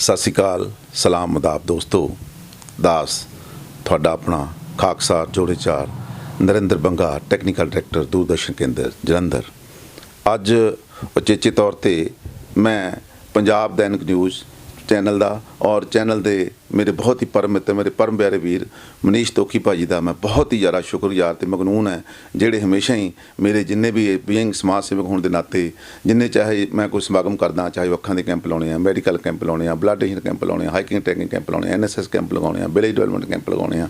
ਸਤਿ ਸ਼੍ਰੀ ਅਕਾਲ, ਸਲਾਮ ਮਦਾਬ ਦੋਸਤੋ, ਦਾਸ, ਤੁਹਾਡਾ ਆਪਣਾ ਖਾਕਸਾਰ ਜੋੜੇ ਚਾਰ, ਨਰਿੰਦਰ ਬੰਗਾ ਟੈਕਨੀਕਲ ਡਾਇਰੈਕਟਰ ਦੂਰਦਰਸ਼ਨ ਕੇਂਦਰ, ਜਲੰਧਰ। ਅੱਜ ਉਚੇਚੇ ਤੌਰ ਤੇ ਮੈਂ ਪੰਜਾਬ ਦੈਨਿਕ ਨਿਊਜ਼ ਚੈਨਲ ਦਾ ਔਰ ਚੈਨਲ ਦੇ ਮੇਰੇ ਬਹੁਤ ਹੀ ਪਰਮ ਮਿੱਤਰ, ਮੇਰੇ ਪਰਮ ਪਿਆਰੇ ਵੀਰ ਮਨੀਸ਼ ਤੋਖੀ ਭਾਜੀ ਦਾ ਮੈਂ ਬਹੁਤ ਹੀ ਜ਼ਿਆਦਾ ਸ਼ੁਕਰਗੁਜ਼ਾਰ ਤੇ ਮਗਨੂਨ ਹੈ, ਜਿਹੜੇ ਹਮੇਸ਼ਾ ਹੀ ਮੇਰੇ ਜਿੰਨੇ ਵੀ ਬੀਇੰਗ ਸਮਾਜ ਸੇਵਕ ਹੋਣ ਦੇ ਨਾਤੇ, ਜਿੰਨੇ ਚਾਹੇ ਮੈਂ ਕੋਈ ਸਮਾਗਮ ਕਰਦਾ, ਚਾਹੇ ਉਹ ਅੱਖਾਂ ਦੇ ਕੈਂਪ ਲਾਉਣੇ ਆ ਮੈਡੀਕਲ ਕੈਂਪ ਲਾਉਣੇ ਆ ਬਲੱਡ ਡੋਨੇਸ਼ਨ ਕੈਂਪ ਲਾਉਣੇ ਆ ਹਾਈਕਿੰਗ ਟ੍ਰੈਕਿੰਗ ਕੈਂਪ ਲਾਉਣੇ ਆ ਐਨਐਸਐਸ ਕੈਂਪ ਲਗਾਉਣੇ ਆ ਵਿਲੇਜ ਡਿਵੈਲਪਮੈਂਟ ਕੈਂਪ ਲਗਾਉਣੇ ਆ,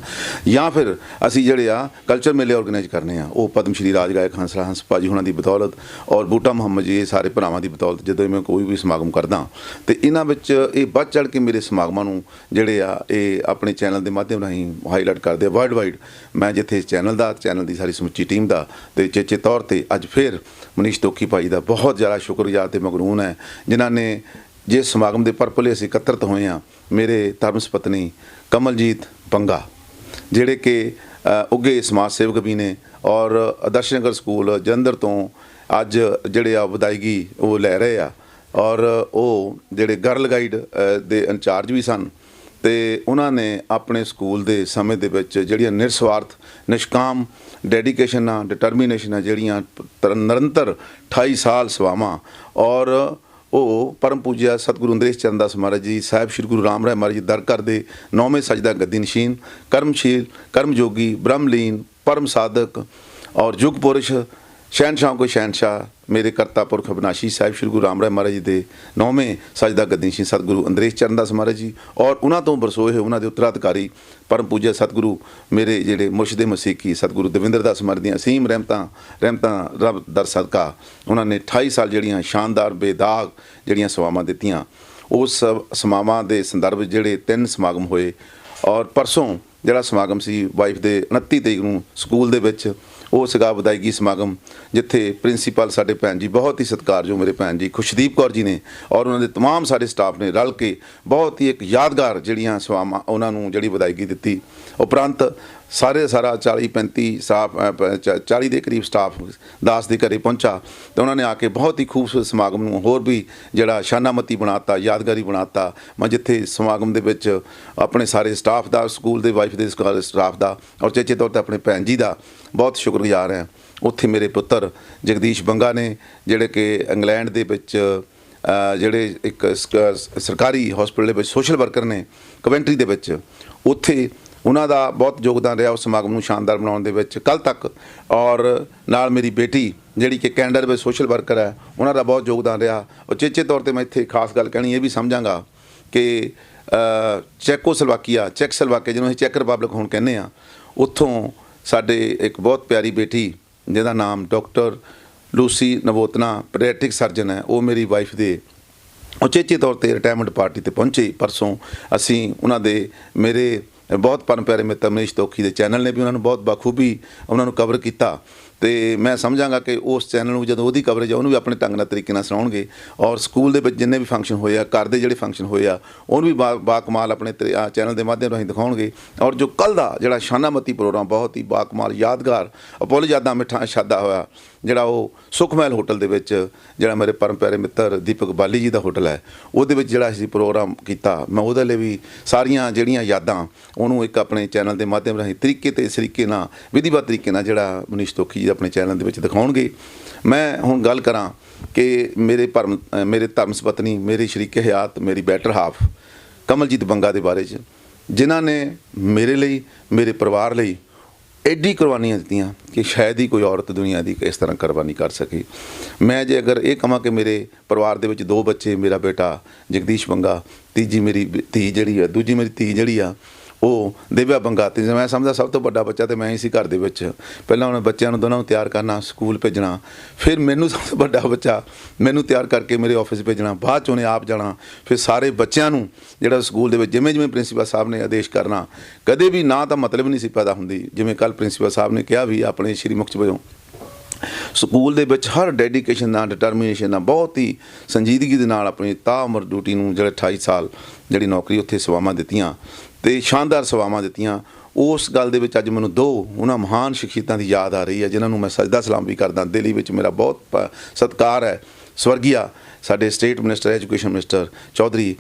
ਜਾਂ ਫਿਰ ਅਸੀਂ ਜਿਹੜੇ ਆ ਕਲਚਰ ਮੇਲੇ ਆਰਗੇਨਾਈਜ਼ ਕਰਨੇ ਆ, ਉਹ ਪਦਮ ਸ਼੍ਰੀ ਰਾਜ ਗਾਇਕ ਹੰਸਰਾ ਹੰਸ ਭਾਜੀ ਉਹਨਾਂ ਦੀ ਬਦੌਲਤ ਔਰ ਬੂਟਾ ਮੁਹੰਮਦ ਜੀ, ਇਹ ਸਾਰੇ ਭਰਾਵਾਂ ਦੀ ਬਦੌਲਤ, ਜਦੋਂ ਮੈਂ ਕੋਈ ਵੀ ਸਮਾਗਮ ਕਰਦਾ, ਤੇ ਇਹਨਾਂ ਵਿੱਚ ਇਹ ਵੱਧ ਚੜ ਕੇ ਮੇਰੇ ਸਮਾਗਮਾਂ ਨੂੰ ਜਿਹੜੇ ਜਿਹੜੇ ਆ ਇਹ ਆਪਣੇ ਚੈਨਲ ਦੇ ਮਾਧਿਅਮ ਰਾਹੀਂ ਹਾਈਲਾਈਟ ਕਰਦੇ ਆ ਵਰਲਡ ਵਾਈਡ ਮੈਂ ਜਿੱਥੇ ਇਸ ਚੈਨਲ ਦਾ ਚੈਨਲ ਦੀ ਸਾਰੀ ਸਮੁੱਚੀ ਟੀਮ ਦਾ ਤੇ ਚੇਚੇ ਤੌਰ ਤੇ ਅੱਜ ਫਿਰ ਮਨੀਸ਼ ਤੋਖੀ ਭਾਈ ਦਾ ਬਹੁਤ ਜ਼ਿਆਦਾ ਸ਼ੁਕਰਗੁਜ਼ਾਰ ਤੇ ਮਗਰੂਨ ਹੈ ਜਿਨ੍ਹਾਂ ਨੇ ਜਿਸ ਸਮਾਗਮ ਦੇ ਪਰਪਲੇ ਅਸੀਂ ਇਕੱਤਰਤ ਹੋਏ ਆ ਮੇਰੇ ਧਰਮਸ ਪਤਨੀ ਕਮਲਜੀਤ ਬੰਗਾ ਜਿਹੜੇ ਕਿ ਅ, ਉੱਘੇ ਸਮਾਜ ਸੇਵਕ ਵੀ ਨੇ ਔਰ ਆਦਰਸ਼ ਨਗਰ ਸਕੂਲ ਜਲੰਧਰ ਤੋਂ ਅੱਜ ਜਿਹੜੇ ਆ ਵਿਦਾਇਗੀ ਉਹ ਲੈ ਰਹੇ ਆ ਔਰ ਉਹ ਜਿਹੜੇ ਗਰਲ ਗਾਈਡ ਦੇ ਇੰਚਾਰਜ ਵੀ ਸਨ ਤੇ ਉਹਨਾਂ ਨੇ ਆਪਣੇ ਸਕੂਲ ਦੇ ਸਮੇਂ ਦੇ ਵਿੱਚ ਜਿਹੜੀਆਂ ਨਿਰਸਵਾਰਥ, ਨਿਸ਼ਕਾਮ ਡੈਡੀਕੇਸ਼ਨ ਆ ਡਿਟਰਮੀਨੇਸ਼ਨ ਆ ਜਿਹੜੀਆਂ ਤਰ- ਨਿਰੰਤਰ 28 ਸਾਲ ਸੇਵਾਵਾਂ ਔਰ ਉਹ ਪਰਮ ਪੂਜਿਆ ਸਤਿਗੁਰੂ ਅੰਦਰੇਸ਼ ਚਰਨ ਦਾਸ ਮਹਾਰਾਜ ਜੀ, ਸਾਹਿਬ ਸ੍ਰੀ ਗੁਰੂ ਰਾਮ ਰਾਏ ਮਹਾਰਾਜ ਜੀ ਦਰ ਕਰਦੇ, ਨੌਵੇਂ ਸਜਦਾ ਗੱਦੀ ਨਸ਼ੀਨ ਕਰਮਸ਼ੀਲ, ਕਰਮਯੋਗੀ, ਬ੍ਰਹਮਲੀਨ, ਪਰਮ ਸਾਧਕ ਔਰ ਯੁਗ ਪੁਰਸ਼ ਸ਼ਹਿਨਸ਼ਾਹ ਕੋ ਸ਼ਹਿਨਸ਼ਾਹ, ਮੇਰੇ ਕਰਤਾ ਪੁਰਖ ਅਬਨਾਸ਼ੀ ਸਾਹਿਬ ਸ੍ਰੀ ਗੁਰੂ ਰਾਮ ਰਾਏ ਮਹਾਰਾਜ ਜੀ ਦੇ ਨੌਵੇਂ ਸਜਦਾ ਗੱਦੀ ਸਤਿਗੁਰੂ ਅੰਦਰੇਸ਼ ਚਰਨ ਦਾਸ ਮਹਾਰਾਜ ਜੀ ਔਰ ਉਹਨਾਂ ਤੋਂ ਬਰਸੋਏ ਹੋਏ ਉਹਨਾਂ ਦੇ ਉੱਤਰਾਧਿਕਾਰੀ ਪਰਮ ਪੂਜਾ ਸਤਿਗੁਰੂ, ਮੇਰੇ ਜਿਹੜੇ ਮੁਰਸ਼ਿਦ ਮਸੀਕੀ ਸਤਿਗੁਰੂ ਦਵਿੰਦਰ ਦਾਸ ਮਹਾਰਾਜ ਦੀਆਂ ਅਸੀਮ ਰਹਿਮਤਾਂ ਰਹਿਮਤਾਂ ਰੱਬ ਦਰ ਸਦਕਾ ਉਹਨਾਂ ਨੇ 28 ਸਾਲ ਜਿਹੜੀਆਂ ਸ਼ਾਨਦਾਰ, ਬੇਦਾਗ ਜਿਹੜੀਆਂ ਸੇਵਾਵਾਂ ਦਿੱਤੀਆਂ, ਉਸ ਸਮਾਵਾਂ ਦੇ ਸੰਦਰਭ ਜਿਹੜੇ ਤਿੰਨ ਸਮਾਗਮ ਹੋਏ ਔਰ ਪਰਸੋਂ ਜਿਹੜਾ ਸਮਾਗਮ ਸੀ ਵਾਈਫ ਦੇ 29 ਤਰੀਕ ਨੂੰ ਸਕੂਲ ਦੇ ਵਿੱਚ ਉਹ ਸੀਗਾ ਵਿਦਾਇਗੀ ਸਮਾਗਮ, ਜਿੱਥੇ ਪ੍ਰਿੰਸੀਪਲ ਸਾਡੇ ਭੈਣ ਜੀ ਬਹੁਤ ਹੀ ਸਤਿਕਾਰਯੋਗ ਮੇਰੇ ਭੈਣ ਜੀ ਖੁਸ਼ਦੀਪ ਕੌਰ ਜੀ ਨੇ ਔਰ ਉਹਨਾਂ ਦੇ ਤਮਾਮ ਸਾਡੇ ਸਟਾਫ ਨੇ ਰਲ ਕੇ ਬਹੁਤ ਹੀ ਇੱਕ ਯਾਦਗਾਰ ਜਿਹੜੀਆਂ ਸਵਾਮਾਂ ਉਹਨਾਂ ਨੂੰ ਜਿਹੜੀ ਵਿਦਾਇਗੀ ਦਿੱਤੀ। ਉਪਰੰਤ ਸਾਰੇ ਸਾਰਾ 40 35 ਸਟਾਫ ਚ- 40 ਦੇ ਕਰੀਬ ਸਟਾਫ ਦਾਸ ਦੇ ਘਰੇ ਪਹੁੰਚਾ ਤੇ ਉਹਨਾਂ ਨੇ ਆ ਕੇ ਬਹੁਤ ਹੀ ਖੂਬਸੂਰਤ ਸਮਾਗਮ ਨੂੰ ਹੋਰ ਵੀ ਜਿਹੜਾ ਸ਼ਾਨਾਮਤੀ ਬਣਾਤਾ, ਯਾਦਗਾਰੀ ਬਣਾਤਾ। ਮੈਂ ਜਿੱਥੇ ਸਮਾਗਮ ਦੇ ਵਿੱਚ ਆਪਣੇ ਸਾਰੇ ਸਟਾਫ ਦਾ ਸਕੂਲ ਦੇ ਵਾਈਫ ਦੇ ਸਟਾਫ ਦਾ ਔਰ ਚੇਚੇ ਤੌਰ ਤੇ ਆਪਣੇ ਭੈਣ ਜੀ ਦਾ ਬਹੁਤ ਸ਼ੁਕਰਗੁਜ਼ਾਰ ਹਾਂ। ਉੱਥੇ ਮੇਰੇ ਪੁੱਤਰ ਜਗਦੀਸ਼ ਬੰਗਾ ਨੇ ਜਿਹੜੇ ਕਿ ਇੰਗਲੈਂਡ ਦੇ ਵਿੱਚ ਜਿਹੜੇ ਇੱਕ ਸਕ- ਸਰਕਾਰੀ ਹਸਪੀਟਲ ਦੇ ਵਿੱਚ ਸੋਸ਼ਲ ਵਰਕਰ ਨੇ, ਕਵੈਂਟਰੀ ਦੇ ਵਿੱਚ, ਉੱਥੇ ਉਹਨਾਂ ਦਾ ਬਹੁਤ ਯੋਗਦਾਨ ਰਿਹਾ ਉਸ ਸਮਾਗਮ ਨੂੰ ਸ਼ਾਨਦਾਰ ਬਣਾਉਣ ਦੇ ਵਿੱਚ। ਕੱਲ ਤੱਕ ਔਰ ਨਾਲ ਮੇਰੀ ਬੇਟੀ ਜਿਹੜੀ ਕਿ ਕੈਨੇਡਾ ਦੇ ਵਿੱਚ ਸੋਸ਼ਲ ਵਰਕਰ ਹੈ ਉਹਨਾਂ ਦਾ ਬਹੁਤ ਯੋਗਦਾਨ ਰਿਹਾ। ਉਚੇਚੇ ਤੌਰ ਤੇ ਮੈਂ ਇੱਥੇ ਖਾਸ ਗੱਲ ਕਹਿਣੀ ਇਹ ਵੀ ਸਮਝਾਂਗਾ ਕਿ ਅ, ਚੈਕੋ ਸਲਵਾਕੀਆ ਚੈਕ ਸਲਵਾਕੀਆ ਜਿਹਨੂੰ ਅਸੀਂ ਚੈਕ ਰਿਪਬਲਿਕ ਹੁਣ ਕਹਿੰਦੇ ਆ ਉੱਥੋਂ ਸਾਡੇ ਇੱਕ ਬਹੁਤ ਪਿਆਰੀ ਬੇਟੀ ਜਿਹਦਾ ਨਾਮ ਡਾਕਟਰ ਲੂਸੀ ਨਵੋਤਨਾ ਪੀਡੀਆਟ੍ਰਿਕ ਸਰਜਨ ਹੈ ਉਹ ਮੇਰੀ ਵਾਈਫ ਦੇ ਉਚੇਚੇ ਤੌਰ ਤੇ ਰਿਟਾਇਰਮੈਂਟ ਪਾਰਟੀ ਤੇ ਪਹੁੰਚੇ। ਪਰਸੋਂ ਅਸੀਂ ਉਹਨਾਂ ਦੇ ਮੇਰੇ ਬਹੁਤ ਪਰਮ ਪਿਆਰੇ ਮਿੱਤਰ ਮਨੀਸ਼ ਤੋਖੀ ਦੇ ਚੈਨਲ ਨੇ ਵੀ ਉਹਨਾਂ ਨੂੰ ਬਹੁਤ ਬਾਖੂਬੀ ਉਹਨਾਂ ਨੂੰ ਕਵਰ ਕੀਤਾ। ਤੇ ਮੈਂ ਸਮਝਾਂਗਾ ਕਿ ਉਸ ਚੈਨਲ ਨੂੰ ਜਦੋਂ ਉਹਦੀ ਕਵਰੇਜ ਆ, ਉਹਨੂੰ ਵੀ ਆਪਣੇ ਢੰਗ ਨਾਲ ਤਰੀਕੇ ਨਾਲ ਸੁਣਾਉਣਗੇ। ਔਰ ਸਕੂਲ ਦੇ ਵਿੱਚ ਜਿੰਨੇ ਵੀ ਫੰਕਸ਼ਨ ਹੋਏ ਆ, ਘਰ ਦੇ ਜਿਹੜੇ ਫੰਕਸ਼ਨ ਹੋਏ ਆ, ਉਹਨੂੰ ਵੀ ਬਾ ਬਾ ਕਮਾਲ ਆਪਣੇ ਤਰੀ- ਚੈਨਲ ਦੇ ਮਾਧਿਅਮ ਰਾਹੀਂ ਦਿਖਾਉਣਗੇ। ਔਰ ਜੋ ਕੱਲ ਦਾ ਜਿਹੜਾ ਸ਼ਾਨਾਮਤੀ ਪ੍ਰੋਗਰਾਮ ਬਹੁਤ ਹੀ ਬਾ ਕਮਾਲ ਯਾਦਗਾਰ, ਅਪੋਲ ਯਾਦਾਂ ਮਿੱਠਾ ਸ਼ਾਦਾ ਹੋਇਆ ਜਿਹੜਾ ਉਹ ਸੁਖਮਹਿਲ ਹੋਟਲ ਦੇ ਵਿੱਚ, ਜਿਹੜਾ ਮੇਰੇ ਪਰਮ ਪਿਆਰੇ ਮਿੱਤਰ ਦੀਪਕ ਬਾਲੀ ਜੀ ਦਾ ਹੋਟਲ ਹੈ, ਉਹਦੇ ਵਿੱਚ ਜਿਹੜਾ ਅਸੀਂ ਪ੍ਰੋਗਰਾਮ ਕੀਤਾ, ਮੈਂ ਉਹਦੇ ਲਈ ਵੀ ਸਾਰੀਆਂ ਜਿਹੜੀਆਂ ਯਾਦਾਂ ਉਹਨੂੰ ਇੱਕ ਆਪਣੇ ਚੈਨਲ ਦੇ ਮਾਧਿਅਮ ਰਾਹੀਂ ਤਰੀਕੇ ਤੇ ਇਸ ਤਰੀਕੇ ਨਾਲ, ਵਿਧੀਵਤ ਤਰੀਕੇ ਨਾਲ ਜਿਹੜਾ ਮਨੀਸ਼ ਤੋਖੀ ਜੀ ਆਪਣੇ ਚੈਨਲ ਦੇ ਵਿੱਚ ਦਿਖਾਉਣਗੇ। ਮੈਂ ਹੁਣ ਗੱਲ ਕਰਾਂ ਕਿ ਮੇਰੇ ਪਰਮ ਮੇਰੇ ਧਰਮ ਪਤਨੀ ਮੇਰੀ ਸ਼ਰੀਕ ਹਯਾਤ ਮੇਰੀ ਬੈਟਰ ਹਾਫ, ਕਮਲਜੀਤ ਬੰਗਾ ਦੇ ਬਾਰੇ 'ਚ, ਜਿਨ੍ਹਾਂ ਨੇ ਮੇਰੇ ਲਈ, ਮੇਰੇ ਪਰਿਵਾਰ ਲਈ ਐਡੀ ਕੁਰਬਾਨੀਆਂ ਦਿੱਤੀਆਂ ਕਿ ਸ਼ਾਇਦ ਹੀ ਕੋਈ ਔਰਤ ਦੁਨੀਆ ਦੀ ਇਸ ਤਰ੍ਹਾਂ ਕੁਰਬਾਨੀ ਕਰ ਸਕੇ। ਮੈਂ ਜੇ ਅਗਰ ਇਹ ਕਹਾਂ ਕਿ ਮੇਰੇ ਪਰਿਵਾਰ ਦੇ ਵਿੱਚ ਦੋ ਬੱਚੇ, ਮੇਰਾ ਬੇਟਾ ਜਗਦੀਸ਼ ਬੰਗਾ, ਤੀਜੀ ਮੇਰੀ ਬ- ਧੀ ਜਿਹੜੀ ਆ, ਦੂਜੀ ਮੇਰੀ ਧੀ ਜਿਹੜੀ ਆ ਉਹ ਦਿਵਿਆ ਬੰਗਾ ਤੇ ਮੈਂ ਸਮਝਦਾ ਸਭ ਤੋਂ ਵੱਡਾ ਬੱਚਾ ਤੇ ਮੈਂ ਹੀ ਸੀ ਘਰ ਦੇ ਵਿੱਚ। ਪਹਿਲਾਂ ਉਹਨਾਂ ਬੱਚਿਆਂ ਨੂੰ ਦੋਨਾਂ ਨੂੰ ਤਿਆਰ ਕਰਨਾ, ਸਕੂਲ ਭੇਜਣਾ। ਫਿਰ ਮੈਨੂੰ ਸਭ ਤੋਂ ਵੱਡਾ ਬੱਚਾ ਮੈਨੂੰ ਤਿਆਰ ਕਰਕੇ ਮੇਰੇ ਆਫਿਸ ਭੇਜਣਾ। ਬਾਅਦ ਚ ਉਹਨੇ ਆਪ ਜਾਣਾ। ਫਿਰ ਸਾਰੇ ਬੱਚਿਆਂ ਨੂੰ ਜਿਹੜਾ ਸਕੂਲ ਦੇ ਵਿੱਚ ਜਿਵੇਂ ਜਿਵੇਂ ਪ੍ਰਿੰਸੀਪਲ ਸਾਹਿਬ ਨੇ ਆਦੇਸ਼ ਕਰਨਾ, ਕਦੇ ਵੀ ਨਾ ਤਾਂ ਮਤਲਬ ਨਹੀਂ ਸੀ ਪੈਦਾ ਹੁੰਦੀ। ਜਿਵੇਂ ਕੱਲ ਪ੍ਰਿੰਸੀਪਲ ਸਾਹਿਬ ਨੇ ਕਿਹਾ ਵੀ ਆਪਣੇ ਸ਼੍ਰੀ ਮੁਖਤ ਵਜੋਂ। ਸਕੂਲ ਦੇ ਵਿੱਚ ਹਰ ਡੈਡੀਕੇਸ਼ਨ ਨਾਲ ਡਿਟਰਮੀਨੇਸ਼ਨ ਨਾਲ, ਬਹੁਤ ਹੀ ਸੰਜੀਦਗੀ ਦੇ ਨਾਲ ਆਪਣੀ ਤਾਂ ਉਮਰ ਡਿਊਟੀ ਨੂੰ ਜਿਹੜੇ 28 ਸਾਲ ਜਿਹੜੀ ਨੌਕਰੀ ਉੱਥੇ ਸੇਵਾਵਾਂ ਦਿੱਤੀਆਂ। ਤੇ ਸ਼ਾਨਦਾਰ ਸੇਵਾਵਾਂ ਦਿੱਤੀਆਂ। ਉਸ ਗੱਲ ਦੇ ਵਿੱਚ ਅੱਜ ਮੈਨੂੰ ਦੋ ਉਹਨਾਂ ਮਹਾਨ ਸ਼ਖਸੀਅਤਾਂ ਦੀ ਯਾਦ ਆ ਰਹੀ ਹੈ, ਜਿਨ੍ਹਾਂ ਨੂੰ ਮੈਂ ਸਜਦਾ ਸਲਾਮ ਵੀ ਕਰਦਾ। ਦਿੱਲੀ ਵਿੱਚ ਮੇਰਾ ਬਹੁਤ ਸਤਿਕਾਰ ਹੈ। ਸਵਰਗੀਆ, ਸਾਡੇ state minister, education minister Chaudhary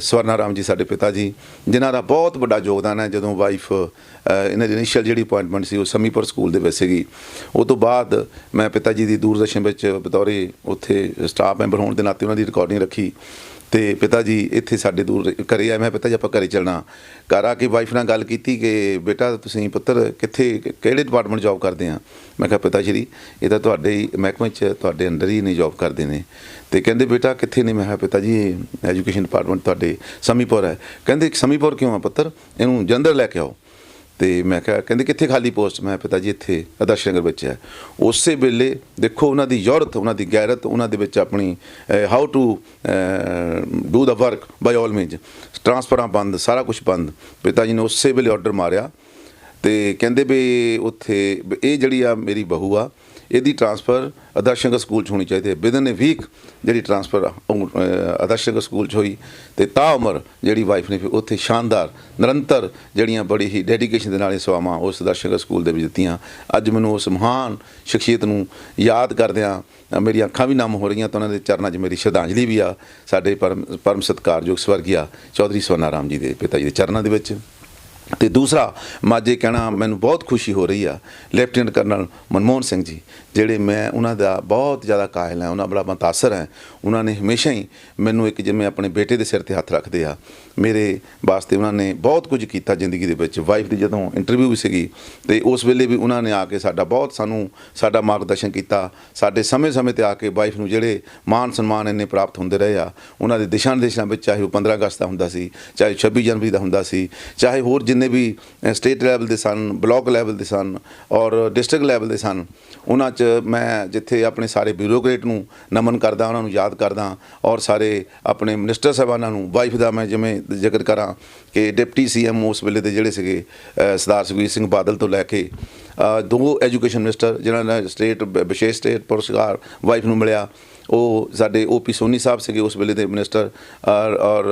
Swarna Ram ji, ਸਾਡੇ ਪਿਤਾ ਜੀ, ਜਿਨ੍ਹਾਂ ਦਾ ਬਹੁਤ ਵੱਡਾ ਯੋਗਦਾਨ ਹੈ। ਜਦੋਂ ਵਾਈਫ ਇਹਨਾਂ ਦੀ ਇਨੀਸ਼ੀਅਲ ਜਿਹੜੀ ਅਪਾਇੰਟਮੈਂਟ ਸੀ, ਉਹ ਸਮੀਪੁਰ ਸਕੂਲ ਦੇ ਵਿੱਚ ਸੀਗੀ। ਉਹ ਤੋਂ ਬਾਅਦ ਮੈਂ ਪਿਤਾ ਜੀ ਦੀ ਦੂਰਦਰਸ਼ਨ ਵਿੱਚ ਬਤੌਰੇ ਉੱਥੇ ਸਟਾਫ ਮੈਂਬਰ ਹੋਣ ਦੇ ਨਾਤੇ ਉਹਨਾਂ ਦੀ ਰਿਕਾਰਡਿੰਗ ਰੱਖੀ। ਤੇ ਪਿਤਾ ਜੀ ਇੱਥੇ ਸਾਡੇ ਦੂਰ ਘਰੇ ਆਏ। ਮੈਂ ਪਿਤਾ ਜੀ, ਆਪਾਂ ਘਰੇ ਚੱਲਣਾ। ਘਰ ਆ ਕੇ ਵਾਈਫ ਨਾਲ ਗੱਲ ਕੀਤੀ ਕਿ, ਬੇਟਾ, ਤੁਸੀਂ ਪੁੱਤਰ, ਕਿੱਥੇ, ਕਿਹੜੇ ਡਿਪਾਰਟਮੈਂਟ ਜੌਬ ਕਰਦੇ ਆ? ਮੈਂ ਕਿਹਾ, ਪਿਤਾ ਜੀ, ਇਹ ਤਾਂ ਤੁਹਾਡੇ ਮਹਿਕਮੇ 'ਚ, ਤੁਹਾਡੇ ਅੰਡਰ ਹੀ ਨਹੀਂ ਜੌਬ ਕਰਦੇ ਨੇ। ਤੇ ਕਹਿੰਦੇ, ਬੇਟਾ, ਕਿੱਥੇ ਨੇ? ਮੈਂ ਕਿਹਾ, ਪਿਤਾ ਜੀ ਐਜੂਕੇਸ਼ਨ ਡਿਪਾਰਟਮੈਂਟ ਤੁਹਾਡੇ ਸਮੀਪੁਰ ਹੈ। ਕਹਿੰਦੇ, ਸਮੀਪੁਰ ਕਿਉਂ ਆ ਪੁੱਤਰ? ਇਹਨੂੰ ਜਲੰਧਰ ਲੈ ਕੇ ਆਓ। ਤੇ ਮੈਂ ਕਿਹਾ, ਕਹਿੰਦੇ ਕਿੱਥੇ ਖਾਲੀ ਪੋਸਟ? ਮੈਂ ਪਿਤਾ ਜੀ, ਇੱਥੇ, ਆਦਰਸ਼ ਨਗਰ ਵਿੱਚ ਹੈ। ਉਸੇ ਵੇਲੇ ਦੇਖੋ, ਉਹਨਾਂ ਦੀ ਯੋਰਤ ਉਹਨਾਂ ਦੀ ਗੈਰਤ ਉਹਨਾਂ ਦੇ ਵਿੱਚ ਆਪਣੀ ਹਾਊ ਟੂ ਡੂ ਦਾ ਵਰਕ ਬਾਈ ਆਲ ਮੀਨਸ ਟ੍ਰਾਂਸਫਰਾਂ ਬੰਦ, ਸਾਰਾ ਕੁਝ ਬੰਦ। ਪਿਤਾ ਜੀ ਨੇ ਉਸੇ ਵੇਲੇ ਆਰਡਰ ਮਾਰਿਆ। ਤੇ ਕਹਿੰਦੇ ਵੀ ਉੱਥੇ ਇਹ ਜਿਹੜੀ ਆ ਮੇਰੀ ਬਹੂ ਆ, ਇਹਦੀ ਟ੍ਰਾਂਸਫਰ ਆਦਰਸ਼ ਸਕੂਲ 'ਚ ਹੋਣੀ ਚਾਹੀਦੀ ਹੈ। ਵਿਦਨ ਅ ਵੀਕ ਜਿਹੜੀ ਟ੍ਰਾਂਸਫਰ ਆਦਰਸ਼ ਨਗਰ ਸਕੂਲ 'ਚ ਹੋਈ ਤੇ ਤਾ ਉਮਰ ਜਿਹੜੀ ਵਾਈਫ ਨੇ ਫਿਰ ਉੱਥੇ ਸ਼ਾਨਦਾਰ, ਨਿਰੰਤਰ ਜਿਹੜੀਆਂ ਬੜੀ ਹੀ ਡੈਡੀਕੇਸ਼ਨ ਦੇ ਨਾਲ ਇਹ ਸੇਵਾਵਾਂ ਉਸ ਆਦਰਸ਼ ਸਕੂਲ ਦੇ ਵਿੱਚ ਦਿੱਤੀਆਂ। ਅੱਜ ਮੈਨੂੰ ਉਸ ਮਹਾਨ ਸ਼ਖਸੀਅਤ ਨੂੰ ਯਾਦ ਕਰਦਿਆਂ ਮੇਰੀਆਂ ਅੱਖਾਂ ਵੀ ਨਮ ਹੋ ਰਹੀਆਂ ਤਾਂ ਉਹਨਾਂ ਦੇ ਚਰਨਾਂ 'ਚ ਮੇਰੀ ਸ਼ਰਧਾਂਜਲੀ ਵੀ ਆ। ਸਾਡੇ ਪਰਮ ਪਰਮ ਸਤਿਕਾਰਯੋਗ ਸਵਰਗੀਆ ਚੌਧਰੀ ਸੋਨਾ ਰਾਮ ਜੀ ਦੇ ਪਿਤਾ ਜੀ ਦੇ ਚਰਨਾਂ ਦੇ ਵਿੱਚ। ਤੇ ਦੂਸਰਾ, ਮਾਝੇ ਕਹਿਣਾ ਮੈਨੂੰ ਬਹੁਤ ਖੁਸ਼ੀ ਹੋ ਰਹੀ ਆ ਲੈਫਟੀਨੈਂਟ ਕਰਨਲ ਮਨਮੋਹਨ ਸਿੰਘ ਜੀ, ਜਿਹੜੇ ਮੈਂ ਉਹਨਾਂ ਦਾ ਬਹੁਤ ਜ਼ਿਆਦਾ ਕਾਇਲ ਹਾਂ, ਉਹਨਾਂ ਬੜਾ ਮਤਾਸਰ ਹੈ। ਉਹਨਾਂ ਨੇ ਹਮੇਸ਼ਾ ਹੀ ਮੈਨੂੰ ਇੱਕ ਜਿਵੇਂ ਆਪਣੇ ਬੇਟੇ ਦੇ ਸਿਰ ਤੇ ਹੱਥ ਰੱਖਦੇ ਆ। ਮੇਰੇ ਵਾਸਤੇ ਉਹਨਾਂ ਨੇ ਬਹੁਤ ਕੁਝ ਕੀਤਾ ਜ਼ਿੰਦਗੀ ਦੇ ਵਿੱਚ। ਵਾਈਫ ਦੀ ਜਦੋਂ ਇੰਟਰਵਿਊ ਵੀ ਸੀਗੀ, ਤੇ ਉਸ ਵੇਲੇ ਵੀ ਉਹਨਾਂ ਨੇ ਆ ਕੇ ਸਾਡਾ ਬਹੁਤ ਸਾਨੂੰ, ਸਾਡਾ ਮਾਰਗਦਰਸ਼ਨ ਕੀਤਾ। ਸਾਡੇ ਸਮੇਂ-ਸਮੇਂ ਤੇ ਆ ਕੇ ਵਾਈਫ ਨੂੰ ਜਿਹੜੇ ਮਾਨ ਸਨਮਾਨ ਇੰਨੇ ਪ੍ਰਾਪਤ ਹੁੰਦੇ ਰਹੇ ਆ, ਉਹਨਾਂ ਦੇ ਦਿਸ਼ਾ ਨਿਰਦੇਸ਼ਾਂ ਵਿੱਚ ਚਾਹੇ ਉਹ 15 ਅਗਸਤ ਦਾ ਹੁੰਦਾ ਸੀ, ਚਾਹੇ 26 ਜਨਵਰੀ ਦਾ ਹੁੰਦਾ ਸੀ, ਚਾਹੇ ਹੋਰ ਜਿੰਨੇ ਵੀ ਸਟੇਟ ਲੈਵਲ ਦੇ ਸਨ ਬਲਾਕ ਲੈਵਲ ਦੇ ਸਨ ਔਰ ਡਿਸਟ੍ਰਿਕਟ ਲੈਵਲ ਦੇ ਸਨ, ਉਹਨਾਂ 'ਚ ਮੈਂ ਜਿੱਥੇ ਆਪਣੇ ਸਾਰੇ ਬਿਊਰੋਕਰੇਟ ਨੂੰ ਨਮਨ ਕਰਦਾ, ਉਹਨਾਂ ਨੂੰ ਯਾਦ ਕਰਦਾ ਔਰ ਸਾਰੇ ਆਪਣੇ ਮਿਨਿਸਟਰ ਸਾਹਿਬਾਨਾਂ ਨੂੰ ਵਾਈਫ ਦਾ ਮੈਂ ਜਿਵੇਂ ਜ਼ਿਕਰ ਕਰਾਂ ਕਿ ਡਿਪਟੀ ਸੀਐਮ ਉਸ ਵੇਲੇ ਦੇ ਜਿਹੜੇ ਸੀਗੇ ਸਰਦਾਰ ਸੁਖਬੀਰ ਸਿੰਘ ਬਾਦਲ ਤੋਂ ਲੈ ਕੇ ਦੋ ਐਜੂਕੇਸ਼ਨ ਮਿਨਿਸਟਰ ਜਿਨ੍ਹਾਂ ਨੇ ਸਟੇਟ ਵਿਸ਼ੇਸ਼ ਸਟੇਟ ਪੁਰਸਕਾਰ ਵਾਈਫ ਨੂੰ ਮਿਲਿਆ ਉਹ ਸਾਡੇ ਓਪੀ ਸੋਨੀ ਸਾਹਿਬ ਸੀਗੇ ਉਸ ਵੇਲੇ ਦੇ ਮਿਨਿਸਟਰ ਔਰ ਔਰ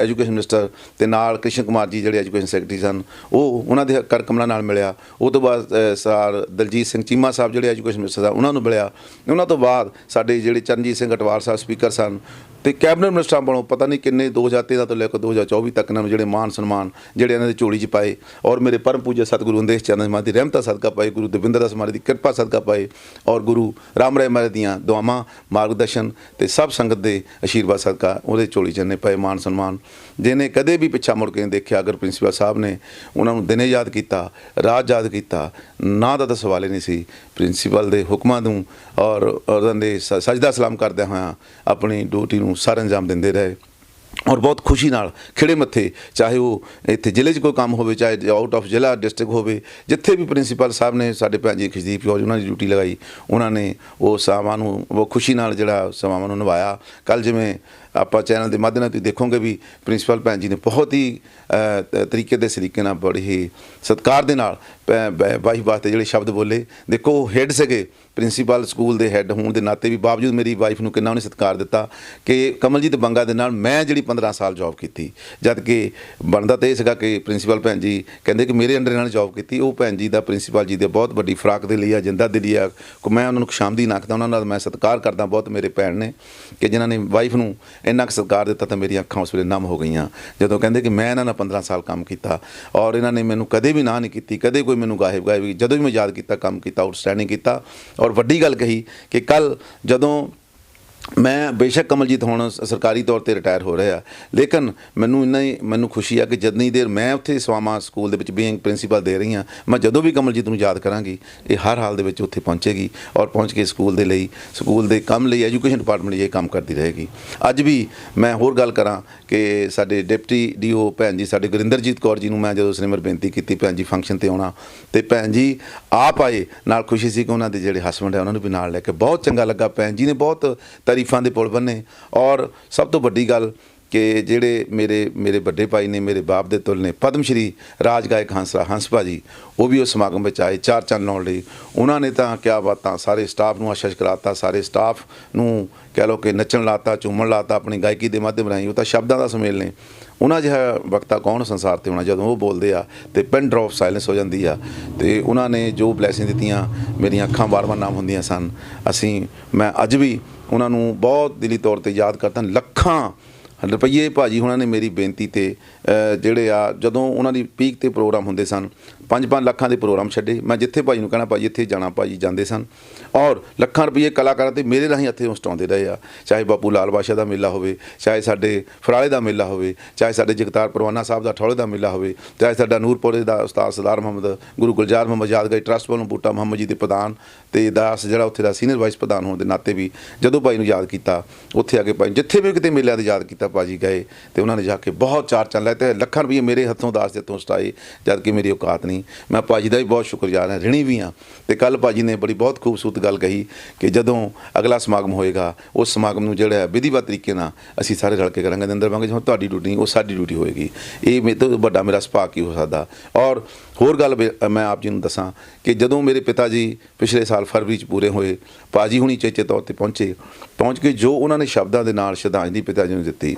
ਐਜੂਕੇਸ਼ਨ ਮਿਨਿਸਟਰ ਤੇ ਨਾਲ ਕ੍ਰਿਸ਼ਨ ਕੁਮਾਰ ਜੀ ਜਿਹੜੇ ਐਜੂਕੇਸ਼ਨ ਸੈਕਟਰੀ ਸਨ, ਉਹ ਉਹਨਾਂ ਦੇ ਕਰ ਕਮਲਾਂ ਨਾਲ ਮਿਲਿਆ। ਉਹ ਤੋਂ ਬਾਅਦ ਸਰ ਦਲਜੀਤ ਸਿੰਘ ਚੀਮਾ ਸਾਹਿਬ ਜਿਹੜੇ ਐਜੂਕੇਸ਼ਨ ਮਿਨਿਸਟਰ ਸਨ, ਉਹਨਾਂ ਨੂੰ ਮਿਲਿਆ। ਉਹਨਾਂ ਤੋਂ ਬਾਅਦ ਸਾਡੇ ਜਿਹੜੇ ਚਰਨਜੀਤ ਸਿੰਘ ਅਟਵਾਲ ਸਾਹਿਬ ਸਪੀਕਰ ਸਨ ਤੇ ਕੈਬਨਿਟ ਮਿਨਿਸਟਰਾਂ ਵੱਲੋਂ ਪਤਾ ਨਹੀਂ ਕਿੰਨੇ 2013 ਤੋਂ ਲੈ ਕੇ 2024 ਤੱਕ ਇਹਨਾਂ ਨੂੰ ਜਿਹੜੇ ਮਾਨ ਸਨਮਾਨ, ਜਿਹੜੇ ਇਹਨਾਂ ਦੇ ਝੋਲੀ 'ਚ ਪਾਏ, ਔਰ ਮੇਰੇ ਪਰਮ ਪੂਜਾ ਸਤਿਗੁਰੂ ਅੰਦੇਸ਼ ਚੰਦ ਮਹਾਰਾਜ ਦੀ ਰਹਿਮਤਾਂ ਸਦਕਾ ਪਾਏ, ਗੁਰੂ ਦਵਿੰਦਰ ਦਾਸ ਮਹਾਰਾਜ ਦੀ ਕਿਰਪਾ ਸਦਕਾ ਪਾਏ, ਔਰ ਗੁਰੂ ਰਾਮ ਰਾਏ ਮਹਾਰਾਜ ਦੀਆਂ ਦੁਆਵਾਂ, ਮਾਰਗਦਰਸ਼ਨ ਤੇ ਸਭ ਸੰਗਤ ਦੇ ਆਸ਼ੀਰਵਾਦ ਸਦਕਾ ਉਹਦੇ ਝੋਲੀ 'ਚ ਇਹਨੇ ਪਏ ਮਾਨ ਸਨਮਾਨ। ਜਿਹਨੇ ਕਦੇ ਵੀ ਪਿੱਛਾ ਮੁੜ ਕੇ ਨਹੀਂ ਦੇਖਿਆ, ਅਗਰ ਪ੍ਰਿੰਸੀਪਲ ਸਾਹਿਬ ਨੇ ਉਹਨਾਂ ਨੂੰ ਦਿਨੇ ਯਾਦ ਕੀਤਾ, ਰਾਤ ਯਾਦ ਕੀਤਾ, ਨਾ ਦਾ ਤਾਂ ਸਵਾਲ ਹੀ ਨਹੀਂ ਸੀ। ਪ੍ਰਿੰਸੀਪਲ ਦੇ ਹੁਕਮਾਂ ਨੂੰ ਔਰ ਉਹਨਾਂ ਦੇ ਸ- ਸਜਦਾ ਸਲਾਮ ਕਰਦਿਆਂ ਹੋਇਆਂ ਆਪਣੀ ਡਿਊਟੀ ਨੂੰ ਸਰ ਅੰਜਾਮ ਦਿੰਦੇ ਰਹੇ ਔਰ ਬਹੁਤ ਖੁਸ਼ੀ ਨਾਲ ਖਿੜੇ ਮੱਥੇ, ਚਾਹੇ ਉਹ ਇੱਥੇ ਜ਼ਿਲ੍ਹੇ 'ਚ ਕੋਈ ਕੰਮ ਹੋਵੇ, ਚਾਹੇ ਆਊਟ ਆਫ ਜ਼ਿਲ੍ਹਾ ਡਿਸਟ੍ਰਿਕਟ ਹੋਵੇ, ਜਿੱਥੇ ਵੀ ਪ੍ਰਿੰਸੀਪਲ ਸਾਹਿਬ ਨੇ ਸਾਡੇ ਭੈਣ ਜੀ ਖੁਸ਼ਦੀਪ ਜੋਜ ਉਹਨਾਂ ਦੀ ਡਿਊਟੀ ਲਗਾਈ, ਉਹਨਾਂ ਨੇ ਉਹ ਸੇਵਾਵਾਂ ਨੂੰ, ਉਹ ਖੁਸ਼ੀ ਨਾਲ ਜਿਹੜਾ ਸੇਵਾਵਾਂ ਨੂੰ ਨਿਭਾਇਆ। ਕੱਲ ਜਿਵੇਂ ਆਪਾਂ ਚੈਨਲ ਦੇ ਮਾਧਿਅਮ ਨਾਲ ਤੁਸੀਂ ਦੇਖੋਗੇ ਵੀ ਪ੍ਰਿੰਸੀਪਲ ਭੈਣ ਜੀ ਨੇ ਬਹੁਤ ਹੀ ਤਰੀਕੇ ਦੇ ਸਰੀਕੇ ਨਾਲ ਬੜੀ ਹੀ ਸਤਿਕਾਰ ਦੇ ਨਾਲ ਵਾਈ ਵਾਸਤੇ ਜਿਹੜੇ ਸ਼ਬਦ ਬੋਲੇ। ਦੇਖੋ ਹੈੱਡ ਸੀਗੇ, ਪ੍ਰਿੰਸੀਪਲ ਸਕੂਲ ਦੇ ਹੈੱਡ ਹੋਣ ਦੇ ਨਾਤੇ ਵੀ ਬਾਵਜੂਦ ਮੇਰੀ ਵਾਈਫ ਨੂੰ ਕਿੰਨਾ ਉਹਨੇ ਸਤਿਕਾਰ ਦਿੱਤਾ ਕਿ ਕਮਲਜੀਤ ਬੰਗਾ ਦੇ ਨਾਲ ਮੈਂ ਜਿਹੜੀ 15 ਸਾਲ ਜੌਬ ਕੀਤੀ। ਜਦ ਕਿ ਬਣਦਾ ਤੇ ਇਹ ਸੀਗਾ ਕਿ ਪ੍ਰਿੰਸੀਪਲ ਭੈਣ ਜੀ ਕਹਿੰਦੇ ਕਿ ਮੇਰੇ ਅੰਡਰ ਨਾਲ ਜੌਬ ਕੀਤੀ। ਉਹ ਭੈਣ ਜੀ ਦਾ ਪ੍ਰਿੰਸੀਪਲ ਜੀ ਦੇ ਬਹੁਤ ਵੱਡੀ ਫਰਾਕ ਦੇ ਲਈ ਆ, ਜਿੰਦਾ ਦੇ ਲਈ ਆ। ਕੋ, ਮੈਂ ਉਹਨਾਂ ਨੂੰ ਖੁਸ਼ਾਮਦੀ ਨਾਖਦਾ ਉਹਨਾਂ ਨਾਲ ਮੈਂ ਸਤਿਕਾਰ ਕਰਦਾ ਬਹੁਤ ਮੇਰੇ ਭੈਣ ਨੇ ਕਿ ਜਿਨ੍ਹਾਂ ਨੇ ਵਾਈਫ ਨੂੰ ਇੰਨਾ ਕੁ ਸਰਕਾਰ ਦਿੱਤਾ ਤਾਂ ਮੇਰੀਆਂ ਅੱਖਾਂ ਉਸ ਵੇਲੇ ਨਮ ਹੋ ਗਈਆਂ। ਜਦੋਂ ਕਹਿੰਦੇ ਕਿ ਮੈਂ ਇਹਨਾਂ ਨਾਲ 15 ਸਾਲ ਕੰਮ ਕੀਤਾ ਔਰ ਇਹਨਾਂ ਨੇ ਮੈਨੂੰ ਕਦੇ ਵੀ ਨਾ ਨਹੀਂ ਕੀਤੀ, ਕਦੇ ਕੋਈ ਮੈਨੂੰ ਗਾਇਬ ਗਾਇਬ ਜਦੋਂ ਵੀ ਮੈਂ ਯਾਦ ਕੀਤਾ, ਕੰਮ ਕੀਤਾ ਆਊਟਸਟੈਂਡਿੰਗ ਕੀਤਾ ਔਰ ਵੱਡੀ ਗੱਲ ਕਹੀ ਕਿ ਕੱਲ ਜਦੋਂ ਮੈਂ ਬੇਸ਼ੱਕ ਕਮਲਜੀਤ ਹੁਣ ਸਰਕਾਰੀ ਤੌਰ ਤੇ ਰਿਟਾਇਰ ਹੋ ਰਿਹਾ। ਲੇਕਿਨ ਮੈਨੂੰ ਇੰਨਾ ਹੀ, ਮੈਨੂੰ ਖੁਸ਼ੀ ਆ ਕਿ ਜਦਨੀ ਦੇਰ ਮੈਂ ਉੱਥੇ ਸਵਾਮਾ ਸਕੂਲ ਦੇ ਵਿੱਚ ਬੀਇੰਗ ਪ੍ਰਿੰਸੀਪਲ ਦੇ ਰਹੀ ਹਾਂ, ਮੈਂ ਜਦੋਂ ਵੀ ਕਮਲਜੀਤ ਨੂੰ ਯਾਦ ਕਰਾਂਗੀ, ਇਹ ਹਰ ਹਾਲ ਦੇ ਵਿੱਚ ਉੱਥੇ ਪਹੁੰਚੇਗੀ ਔਰ ਪਹੁੰਚ ਕੇ ਸਕੂਲ ਦੇ ਲਈ, ਸਕੂਲ ਦੇ ਕੰਮ ਲਈ ਐਜੂਕੇਸ਼ਨ ਡਿਪਾਰਟਮੈਂਟ ਲਈ ਇਹ ਕੰਮ ਕਰਦੀ ਰਹੇਗੀ। ਅੱਜ ਵੀ ਮੈਂ ਹੋਰ ਗੱਲ ਕਰਾਂ ਕਿ ਸਾਡੇ ਡਿਪਟੀ ਡੀਓ ਭੈਣ ਜੀ, ਸਾਡੇ ਗੁਰਿੰਦਰਜੀਤ ਕੌਰ ਜੀ ਨੂੰ ਮੈਂ ਜਦੋਂ ਸਿਨੇਮਰ ਬੇਨਤੀ ਕੀਤੀ, ਭੈਣ ਜੀ ਫੰਕਸ਼ਨ ਤੇ ਆਉਣਾ, ਤੇ ਭੈਣ ਜੀ ਆਪ ਆਏ, ਨਾਲ ਖੁਸ਼ੀ ਸੀ ਕਿ ਉਹਨਾਂ ਦੇ ਜਿਹੜੇ ਹਸਬੰਡ ਹੈ, ਉਹਨਾਂ ਨੂੰ ਵੀ ਨਾਲ ਲੈ ਕੇ। ਬਹੁਤ ਚੰਗਾ ਲੱਗਾ, ਭੈਣ ਜੀ ਨੇ ਬਹੁਤ ਤਾਰੀਫਾਂ ਦੇ ਪੁਲ ਬੰਨੇ। ਔਰ ਸਭ ਤੋਂ ਵੱਡੀ ਗੱਲ ਕਿ ਜਿਹੜੇ ਮੇਰੇ ਮੇਰੇ ਵੱਡੇ ਭਾਈ ਨੇ, ਮੇਰੇ ਬਾਪ ਦੇ ਤੁਲ ਨੇ, ਪਦਮ ਸ਼੍ਰੀ ਰਾਜ ਗਾਇਕ ਹੰਸਰਾ ਹੰਸ ਭਾਜੀ, ਉਹ ਵੀ ਉਸ ਸਮਾਗਮ ਵਿੱਚ ਆਏ, ਚਾਰ ਚੰਨ ਲਾਉਣ ਲਈ। ਉਹਨਾਂ ਨੇ ਤਾਂ ਕਿਆ ਬਾਤਾਂ, ਸਾਰੇ ਸਟਾਫ ਨੂੰ ਆਸ਼ੀਸ਼ ਕਰਾਤਾ, ਸਾਰੇ ਸਟਾਫ ਨੂੰ ਕਹਿ ਲਓ ਕਿ ਨੱਚਣ ਲਾਤਾ, ਝੂਮਣ ਲਾਤਾ, ਆਪਣੀ ਗਾਇਕੀ ਦੇ ਮਾਧਿਅਮ ਰਾਹੀਂ, ਉਹ ਤਾਂ ਸ਼ਬਦਾਂ ਦਾ ਸੁਮੇਲ ਨੇ। ਉਹਨਾਂ ਜਿਹਾ ਵਕਤਾ ਕੌਣ ਸੰਸਾਰ ਤੇ ਹੋਣਾ, ਜਦੋਂ ਉਹ ਬੋਲਦੇ ਆ ਤੇ ਪਿੰਨ ਡ੍ਰੌਪ ਸਾਇਲੈਂਸ ਹੋ ਜਾਂਦੀ ਆ। ਤੇ ਉਹਨਾਂ ਨੇ ਜੋ ਬਲੇਸਿੰਗ ਦਿੱਤੀਆਂ, ਮੇਰੀਆਂ ਅੱਖਾਂ ਵਾਰ-ਵਾਰ ਨਾਮ ਹੁੰਦੀਆਂ ਸਨ। ਅਸੀਂ, ਮੈਂ ਅੱਜ ਵੀ ਉਹਨਾਂ ਨੂੰ ਬਹੁਤ ਦਿਲੀ ਤੌਰ ਤੇ ਯਾਦ ਕਰਦਾ, ਲੱਖਾਂ ਰੁਪਈਏ ਭਾਜੀ ਉਹਨਾਂ ਨੇ ਮੇਰੀ ਬੇਨਤੀ ਤੇ ਜਿਹੜੇ ਆ, ਜਦੋਂ ਉਹਨਾਂ ਦੀ ਪੀਕ ਤੇ ਪ੍ਰੋਗਰਾਮ ਹੁੰਦੇ ਸਨ 5-5 ਲੱਖਾਂ ਦੇ ਪ੍ਰੋਗਰਾਮ ਛੱਡੇ, ਮੈਂ ਜਿੱਥੇ ਭਾਜੀ ਨੂੰ ਕਹਿਣਾ ਭਾਜੀ ਇੱਥੇ ਜਾਣਾ ਭਾਜੀ ਜਾਂਦੇ ਸਨ। ਔਰ ਲੱਖਾਂ ਰੁਪਈਏ ਕਲਾਕਾਰਾਂ ਤੇ ਮੇਰੇ ਰਾਹੀਂ ਇੱਥੇ ਉਸਟਾਉਂਦੇ ਰਹੇ ਆ। ਚਾਹੇ ਬਾਪੂ ਲਾਲ ਬਾਦਸ਼ਾਹ ਦਾ ਮੇਲਾ ਹੋਵੇ, ਚਾਹੇ ਸਾਡੇ ਫਰਾਲੇ ਦਾ ਮੇਲਾ ਹੋਵੇ, ਚਾਹੇ ਸਾਡੇ ਜਗਤਾਰ ਪਰਵਾਨਾ ਸਾਹਿਬ ਦਾ ਠੌਲੇ ਦਾ ਮੇਲਾ ਹੋਵੇ, ਚਾਹੇ ਸਾਡਾ ਨੂਰਪੁਰੇ ਦਾ ਉਸਤਾਦ ਸਰਦਾਰ ਮੁਹੰਮਦ, ਗੁਰੂ ਗੁਲਜ਼ਾਰ ਮੁਹੰਮਦ ਯਾਦਗਾਰੀ ਟਰਸਟ ਵੱਲੋਂ ਬੂਟਾ ਮੁਹੰਮਦ ਜੀ ਦੇ ਪ੍ਰਧਾਨ ਤੇ ਦਾਸ ਜਿਹੜਾ ਉੱਥੇ ਦਾ ਸੀਨੀਅਰ ਵਾਈਸ ਪ੍ਰਧਾਨ ਹੋਣ ਦੇ ਨਾਤੇ ਵੀ ਜਦੋਂ ਭਾਈ ਨੂੰ ਯਾਦ ਕੀਤਾ, ਉੱਥੇ ਆ ਕੇ ਭਾਈ ਜਿੱਥੇ ਵੀ ਕਿਤੇ ਮੇਲਿਆਂ ਦੇ ਯਾਦ ਕੀਤਾ ਭਾਜੀ ਗਏ ਤੇ ਉਹਨਾਂ ਨੇ ਜਾ ਕੇ ਬਹੁਤ ਚਾਰ ਚੱਲ ਲੈ ਤੇ ਲੱਖਾਂ ਰੁਪਏ ਮੇਰੇ ਹੱਥੋਂ ਦਾਸ ਦੇ ਤੋਂ ਸਟਾਏ ਜਦ ਕਿ ਮੇਰੀ ਔਕਾਤ ਨਹੀਂ। ਮੈਂ ਭਾਜੀ ਦਾ ਵੀ ਬਹੁਤ ਸ਼ੁਕਰਗੁਜ਼ਾਰ ਹਾਂ, ਰਿਣੀ ਵੀ ਹਾਂ। ਤੇ ਕੱਲ ਭਾਜੀ ਨੇ ਬੜੀ ਬਹੁਤ ਖੂਬਸੂਰਤ ਗੱਲ ਕਹੀ ਕਿ ਜਦੋਂ ਅਗਲਾ ਸਮਾਗਮ ਹੋਏਗਾ, ਉਸ ਸਮਾਗਮ ਨੂੰ ਜਿਹੜਾ ਵਿਧੀਵਤ ਤਰੀਕੇ ਨਾਲ ਅਸੀਂ ਸਾਰੇ ਰਲ ਕੇ ਕਰਾਂਗੇ ਅੰਦਰ ਵਾਂਗੇ ਜਿਵੇਂ ਤੁਹਾਡੀ ਡਿਊਟੀ ਨਹੀਂ ਉਹ ਸਾਡੀ ਡਿਊਟੀ ਹੋਏਗੀ। ਇਹ ਮੇਰੇ ਤੋਂ ਵੱਡਾ ਮੇਰਾ ਸੁਭਾਅ ਕੀ ਹੋ ਸਕਦਾ? ਔਰ ਹੋਰ ਗੱਲ ਵੀ ਮੈਂ ਆਪ ਜੀ ਨੂੰ ਦੱਸਾਂ ਕਿ ਜਦੋਂ ਮੇਰੇ ਪਿਤਾ ਜੀ ਪਿਛਲੇ ਸਾਲ ਫਰਵਰੀ ਚ ਪੂਰੇ ਹੋਏ, ਭਾਜੀ ਹੁਣੀ ਚੇਚੇ ਤੌਰ ਤੇ ਪਹੁੰਚੇ, ਪਹੁੰਚ ਕੇ ਜੋ ਉਹਨਾਂ ਨੇ ਸ਼ਬਦਾਂ ਦੇ ਨਾਲ ਸ਼ਰਧਾਂਜਲੀ ਪਿਤਾ ਜੀ ਨੂੰ ਦਿੱਤੀ,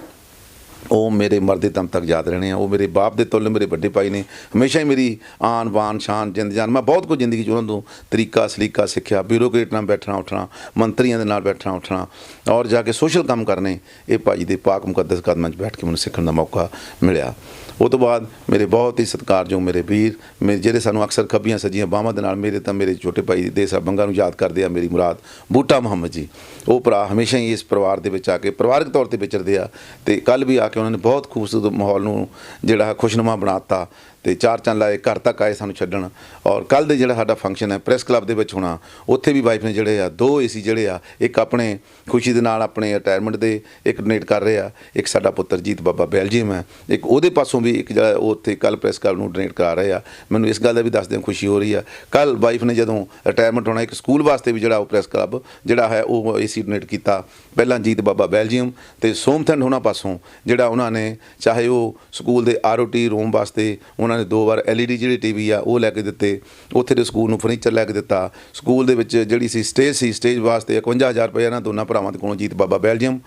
ਉਹ ਮੇਰੇ ਮਰਦੇ ਦਮ ਤੱਕ ਯਾਦ ਰਹਿਣੇ ਆ, ਉਹ ਮੇਰੇ ਬਾਪ ਦੇ ਤੁਲ ਮੇਰੇ ਵੱਡੇ ਭਾਈ ਨੇ, ਹਮੇਸ਼ਾ ਹੀ ਮੇਰੀ ਆਨ ਬਾਨ ਸ਼ਾਨ, ਜਿੰਦ, ਜਾਨ, ਮੈਂ ਬਹੁਤ ਕੁਝ ਜ਼ਿੰਦਗੀ 'ਚ ਉਹਨਾਂ ਤੋਂ ਤਰੀਕਾ, ਸਲੀਕਾ ਸਿੱਖਿਆ ਬਿਊਰੋਕਰੇਟ ਨਾਲ ਬੈਠਣਾ, ਉੱਠਣਾ, ਮੰਤਰੀਆਂ ਦੇ ਨਾਲ ਬੈਠਣਾ, ਉੱਠਣਾ ਔਰ ਜਾ ਕੇ ਸੋਸ਼ਲ ਕੰਮ ਕਰਨੇ, ਇਹ ਭਾਜੀ ਦੇ ਪਾਕ ਮੁਕੱਦਸ ਕਦਮਾਂ 'ਚ ਬੈਠ ਕੇ ਮੈਨੂੰ ਸਿੱਖਣ ਦਾ ਮੌਕਾ ਮਿਲਿਆ। ਉਹ ਤੋਂ ਬਾਅਦ ਮੇਰੇ ਬਹੁਤ ਹੀ ਸਤਿਕਾਰਯੋਗ ਮੇਰੇ ਵੀਰ, ਮੇਰੇ ਜਿਹੜੇ ਸਾਨੂੰ ਅਕਸਰ ਖੱਬੀਆਂ ਸੱਜੀਆਂ ਬਾਹਾਂ ਦੇ ਨਾਲ ਮੇਰੇ ਤਾਂ ਮੇਰੇ ਛੋਟੇ ਭਾਈ ਦੇ ਸਾਹਿਬ ਬੰਗਾ ਨੂੰ ਯਾਦ ਕਰਦੇ ਆ ਮੇਰੀ ਮੁਰਾਦ ਬੂਟਾ ਮੁਹੰਮਦ ਜੀ। ਉਹ ਭਰਾ ਹਮੇਸ਼ਾ ਹੀ ਇਸ ਪਰਿਵਾਰ ਦੇ ਵਿੱਚ ਆ ਕੇ ਪਰਿਵਾਰਕ ਤੌਰ ਤੇ ਵਿਚਰਦੇ ਆ ਤੇ ਕੱਲ ਵੀ ਆ ਕੇ ਉਹਨਾਂ ਨੇ ਬਹੁਤ ਖੂਬਸੂਰਤ ਮਾਹੌਲ ਨੂੰ ਜਿਹੜਾ ਹੈ ਖੁਸ਼ਨੁਮਾ ਬਣਾਤਾ ਤੇ ਚਾਰ ਚੰਨ ਲਾਏ ਘਰ ਤੱਕ ਆਏ ਸਾਨੂੰ ਛੱਡਣ। ਔਰ ਕੱਲ ਦੇ ਜਿਹੜਾ ਸਾਡਾ ਫੰਕਸ਼ਨ ਹੈ ਪ੍ਰੈਸ ਕਲੱਬ ਦੇ ਵਿੱਚ ਹੋਣਾ, ਉੱਥੇ ਵੀ ਵਾਈਫ ਨੇ ਜਿਹੜੇ ਆ, ਦੋ ਏਸੀ ਜਿਹੜੇ ਆ, ਇੱਕ ਆਪਣੇ ਖੁਸ਼ੀ ਦੇ ਨਾਲ ਆਪਣੇ ਰਿਟਾਇਰਮੈਂਟ ਦੇ ਇੱਕ ਡੋਨੇਟ ਕਰ ਰਹੇ ਆ, ਇੱਕ ਸਾਡਾ ਪੁੱਤਰ ਜੀਤ ਬਾਬਾ ਬੈਲਜੀਅਮ ਹੈ, ਇੱਕ ਉਹਦੇ ਪਾਸੋਂ ਵੀ ਇੱਕ ਜਿਹੜਾ ਉਹ ਉੱਥੇ ਕੱਲ ਪ੍ਰੈਸ ਕਲੱਬ ਨੂੰ ਡੋਨੇਟ ਕਰਾ ਰਹੇ ਆ। ਮੈਨੂੰ ਇਸ ਗੱਲ ਦਾ ਵੀ ਦੱਸਦੇ ਖੁਸ਼ੀ ਹੋ ਰਹੀ ਆ। ਕੱਲ ਵਾਈਫ ਨੇ ਜਦੋਂ ਰਿਟਾਇਰਮੈਂਟ ਹੋਣਾ, ਇੱਕ ਸਕੂਲ ਵਾਸਤੇ ਵੀ ਜਿਹੜਾ ਉਹ ਪ੍ਰੈਸ ਕਲੱਬ ਜਿਹੜਾ ਹੈ, ਉਹ ਏਸੀ ਡੋਨੇਟ ਕੀਤਾ। ਪਹਿਲਾਂ ਜੀਤ ਬਾਬਾ ਬੈਲਜੀਅਮ ਤੇ ਸੋਮਥੰਡ ਹੋਣਾ ਪਾਸੋਂ ਜਿਹੜਾ ਉਹਨਾਂ ਨੇ, ਚਾਹੇ ਉਹ ਸਕੂਲ ਦੇ ਆਰਓਟੀ ਰੂਮ ਵਾਸਤੇ ਉਹਨਾਂ ਨੇ ਦੋ ਵਾਰ ਐਲਈਡੀ ਜਿਹੜੀ ਟੀਵੀ ਆ, ਉਹ ਲੈ ਕੇ ਦਿੱਤੇ। ਉੱਥੇ ਦੇ ਸਕੂਲ ਨੂੰ ਫਰਨੀਚਰ ਲੈ ਕੇ ਦਿੱਤਾ। ਸਕੂਲ ਦੇ ਵਿੱਚ ਜਿਹੜੀ ਸੀ ਸਟੇਜ ਸੀ ਸਟੇਜ ਵਾਸਤੇ 51000 ਰੁਪਏ ਇਹਨਾਂ ਦੋਨਾਂ ਭਰਾਵਾਂ ਦੇ ਕੋਲੋਂ ਜੀਤ ਬਾਬਾ ਬੈਲਜੀਅਮ,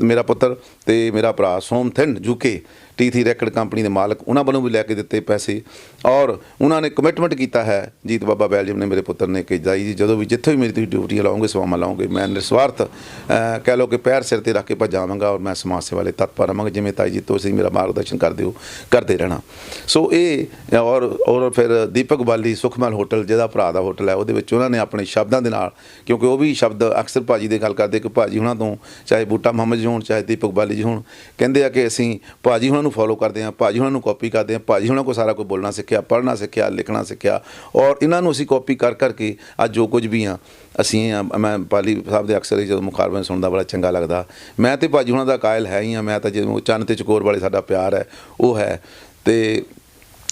ਮੇਰਾ ਪੁੱਤਰ ਤੇ ਮੇਰਾ ਭਰਾ ਸੋਮ ਸੋਮਥੰਡ ਜੂਕੇ ਟੀ3 ਰੈਕਡ ਕੰਪਨੀ ਦੇ ਮਾਲਕ, ਉਹਨਾਂ ਵੱਲੋਂ ਵੀ ਲੈ ਕੇ ਦਿੱਤੇ ਪੈਸੇ। ਔਰ ਉਹਨਾਂ ਨੇ ਕਮਿਟਮੈਂਟ ਕੀਤਾ ਹੈ, ਜੀਤ ਬਾਬਾ ਬੈਲਜਮ ਨੇ ਮੇਰੇ ਪੁੱਤਰ ਨੇ ਕਿ ਜਾਈ ਜੀ, ਜਦੋਂ ਵੀ ਜਿੱਥੇ ਵੀ ਮੇਰੀ ਤੁਸੀਂ ਡਿਊਟੀ ਲਾਉਂਗੇ ਸਵਾਮਾ ਲਾਉਂਗੇ ਮੈਂ ਨਿਸਵਾਰਥ ਕਹਿ ਲਓ ਕਿ ਪੈਰ ਸਿਰ ਤੇ ਰੱਖ ਕੇ ਭਜਾਵਾਂਗਾ ਔਰ ਮੈਂ ਸਮਾਜ ਸੇਵਾ ਲਈ ਤਤਪਰ ਰਹਾਂਗਾ। ਜਿਵੇਂ ਤਾਈ ਜੀ, ਤੁਸੀਂ ਮੇਰਾ ਮਾਰਗਦਰਸ਼ਨ ਕਰਦੇ ਹੋ, ਕਰਦੇ ਰਹਿਣਾ। ਸੋ ਇਹ, ਔਰ ਔਰ ਫਿਰ ਦੀਪਕ ਬਾਲੀ ਸੁਖਮਨ ਹੋਟਲ, ਜਿਹਦਾ ਭਰਾ ਦਾ ਹੋਟਲ ਹੈ, ਉਹਦੇ ਵਿੱਚ ਉਹਨਾਂ ਨੇ ਆਪਣੇ ਸ਼ਬਦਾਂ ਦੇ ਨਾਲ, ਕਿਉਂਕਿ ਉਹ ਵੀ ਸ਼ਬਦ ਅਕਸਰ ਭਾਜੀ ਦੇ ਗੱਲ ਕਰਦੇ ਕਿ ਭਾਜੀ ਹੁਣਾਂ ਤੋਂ, ਚਾਹੇ ਬੂਟਾ ਮੁਹੰਮਦ ਜੀ ਹੋਣ, ਚਾਹੇ ਦੀਪਕ ਬਾਲੀ ਜੀ ਹੋਣ, ਕਹਿੰਦੇ ਆ ਕਿ ਅਸੀਂ ਭਾਜੀ ਹੁਣ ਨੂੰ ਫੋਲੋ ਕਰਦੇ ਹਾਂ, ਭਾਜੀ ਉਹਨਾਂ ਨੂੰ ਕਾਪੀ ਕਰਦੇ ਹਾਂ, ਭਾਜੀ ਉਹਨਾਂ ਕੋ ਸਾਰਾ ਕੁਝ ਬੋਲਣਾ ਸਿੱਖਿਆ, ਪੜ੍ਹਨਾ ਸਿੱਖਿਆ, ਲਿਖਣਾ ਸਿੱਖਿਆ ਔਰ ਇਹਨਾਂ ਨੂੰ ਅਸੀਂ ਕਾਪੀ ਕਰ ਕਰਕੇ ਅੱਜ ਜੋ ਕੁਝ ਵੀ ਆ ਅਸੀਂ ਆ ਮੈਂ ਪਾਲੀ ਸਾਹਿਬ ਦੇ ਅਕਸਰ ਹੀ ਜਦੋਂ ਮੁਕਾਬਲੇ ਸੁਣਦਾ ਬੜਾ ਚੰਗਾ ਲੱਗਦਾ। ਮੈਂ ਤੇ ਭਾਜੀ ਉਹਨਾਂ ਦਾ ਕਾਇਲ ਹੈ ਹੀ ਆ ਮੈਂ ਤਾਂ ਜਿਵੇਂ ਉਹ ਚੰਨ ਤੇ ਚਕੋਰ ਵਾਲੇ ਸਾਡਾ ਪਿਆਰ ਹੈ, ਉਹ ਹੈ। ਤੇ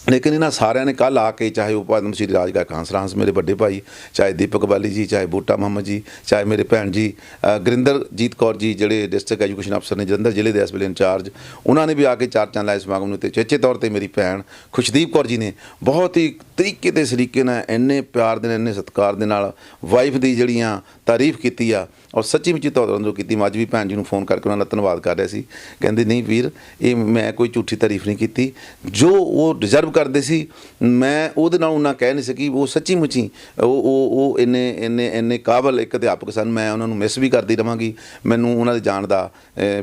ਲੇਕਿਨ ਇਹਨਾਂ ਸਾਰਿਆਂ ਨੇ ਕੱਲ ਆ ਕੇ ਚਾਹੇ ਉਹ ਪਦਮ ਸ਼੍ਰੀ ਰਾਜਗਾ ਕਾਂਸਰਾਂਸ ਮੇਰੇ ਵੱਡੇ ਭਾਈ ਚਾਹੇ ਦੀਪਕ ਬਾਲੀ ਜੀ ਚਾਹੇ ਬੂਟਾ ਮੁਹੰਮਦ ਜੀ ਚਾਹੇ ਮੇਰੇ ਭੈਣ ਜੀ ਅ, ਗੁਰਿੰਦਰਜੀਤ ਕੌਰ ਜੀ ਜਿਹੜੇ ਡਿਸਟ੍ਰਿਕਟ ਐਜੂਕੇਸ਼ਨ ਅਫਸਰ ਨੇ ਜਲੰਧਰ ਜ਼ਿਲ੍ਹੇ ਦੇ ਇਸ ਵੇਲੇ ਇੰਚਾਰਜ ਉਹਨਾਂ ਨੇ ਵੀ ਆ ਕੇ ਚਾਰ ਚੰਦ ਲਾਏ ਸਮਾਗਮ ਨੂੰ ਤੇ ਚੇਚੇ ਤੌਰ ਤੇ ਮੇਰੀ ਭੈਣ ਖੁਸ਼ਦੀਪ ਕੌਰ ਜੀ ਨੇ ਬਹੁਤ ਹੀ ਤਰੀਕੇ ਤੇ ਸਰੀਕੇ ਨਾਲ ਇੰਨੇ ਪਿਆਰ ਦੇ ਨਾਲ ਇੰਨੇ ਸਤਿਕਾਰ ਦੇ ਨਾਲ ਵਾਈਫ ਦੀ ਜਿਹੜੀਆਂ ਤਾਰੀਫ ਕੀਤੀ ਆ ਔਰ ਸੱਚੀ ਮੁੱਚੀ ਤੌਰ ਤੋਂ ਕੀਤੀ ਮੈਂ ਅੱਜ ਵੀ ਭੈਣ ਜੀ ਨੂੰ ਫੋਨ ਕਰਕੇ ਉਹਨਾਂ ਦਾ ਧੰਨਵਾਦ ਕਰ ਰਿਹਾ ਸੀ। ਕਹਿੰਦੇ ਨਹੀਂ ਵੀਰ ਇਹ ਮੈਂ ਕੋਈ ਝੂਠੀ ਤਾਰੀਫ ਨਹੀਂ ਕੀਤੀ। ਜੋ ਉਹ ਡਿਜ਼ਰਵ ਕਰਦੇ ਸੀ, ਮੈਂ ਉਹਦੇ ਨਾਲ ਉਹਨਾਂ ਕਹਿ ਨਹੀਂ ਸਕੀ, ਉਹ ਸੱਚੀ ਮੁੱਚੀ ਉਹ ਉਹ ਉਹ ਇੰਨੇ ਇੰਨੇ ਇੰਨੇ ਕਾਬਲ ਇੱਕ ਅਧਿਆਪਕ ਸਨ, ਮੈਂ ਉਹਨਾਂ ਨੂੰ ਮਿਸ ਵੀ ਕਰਦੀ ਰਵਾਂਗੀ, ਮੈਨੂੰ ਉਹਨਾਂ ਦੇ ਜਾਣ ਦਾ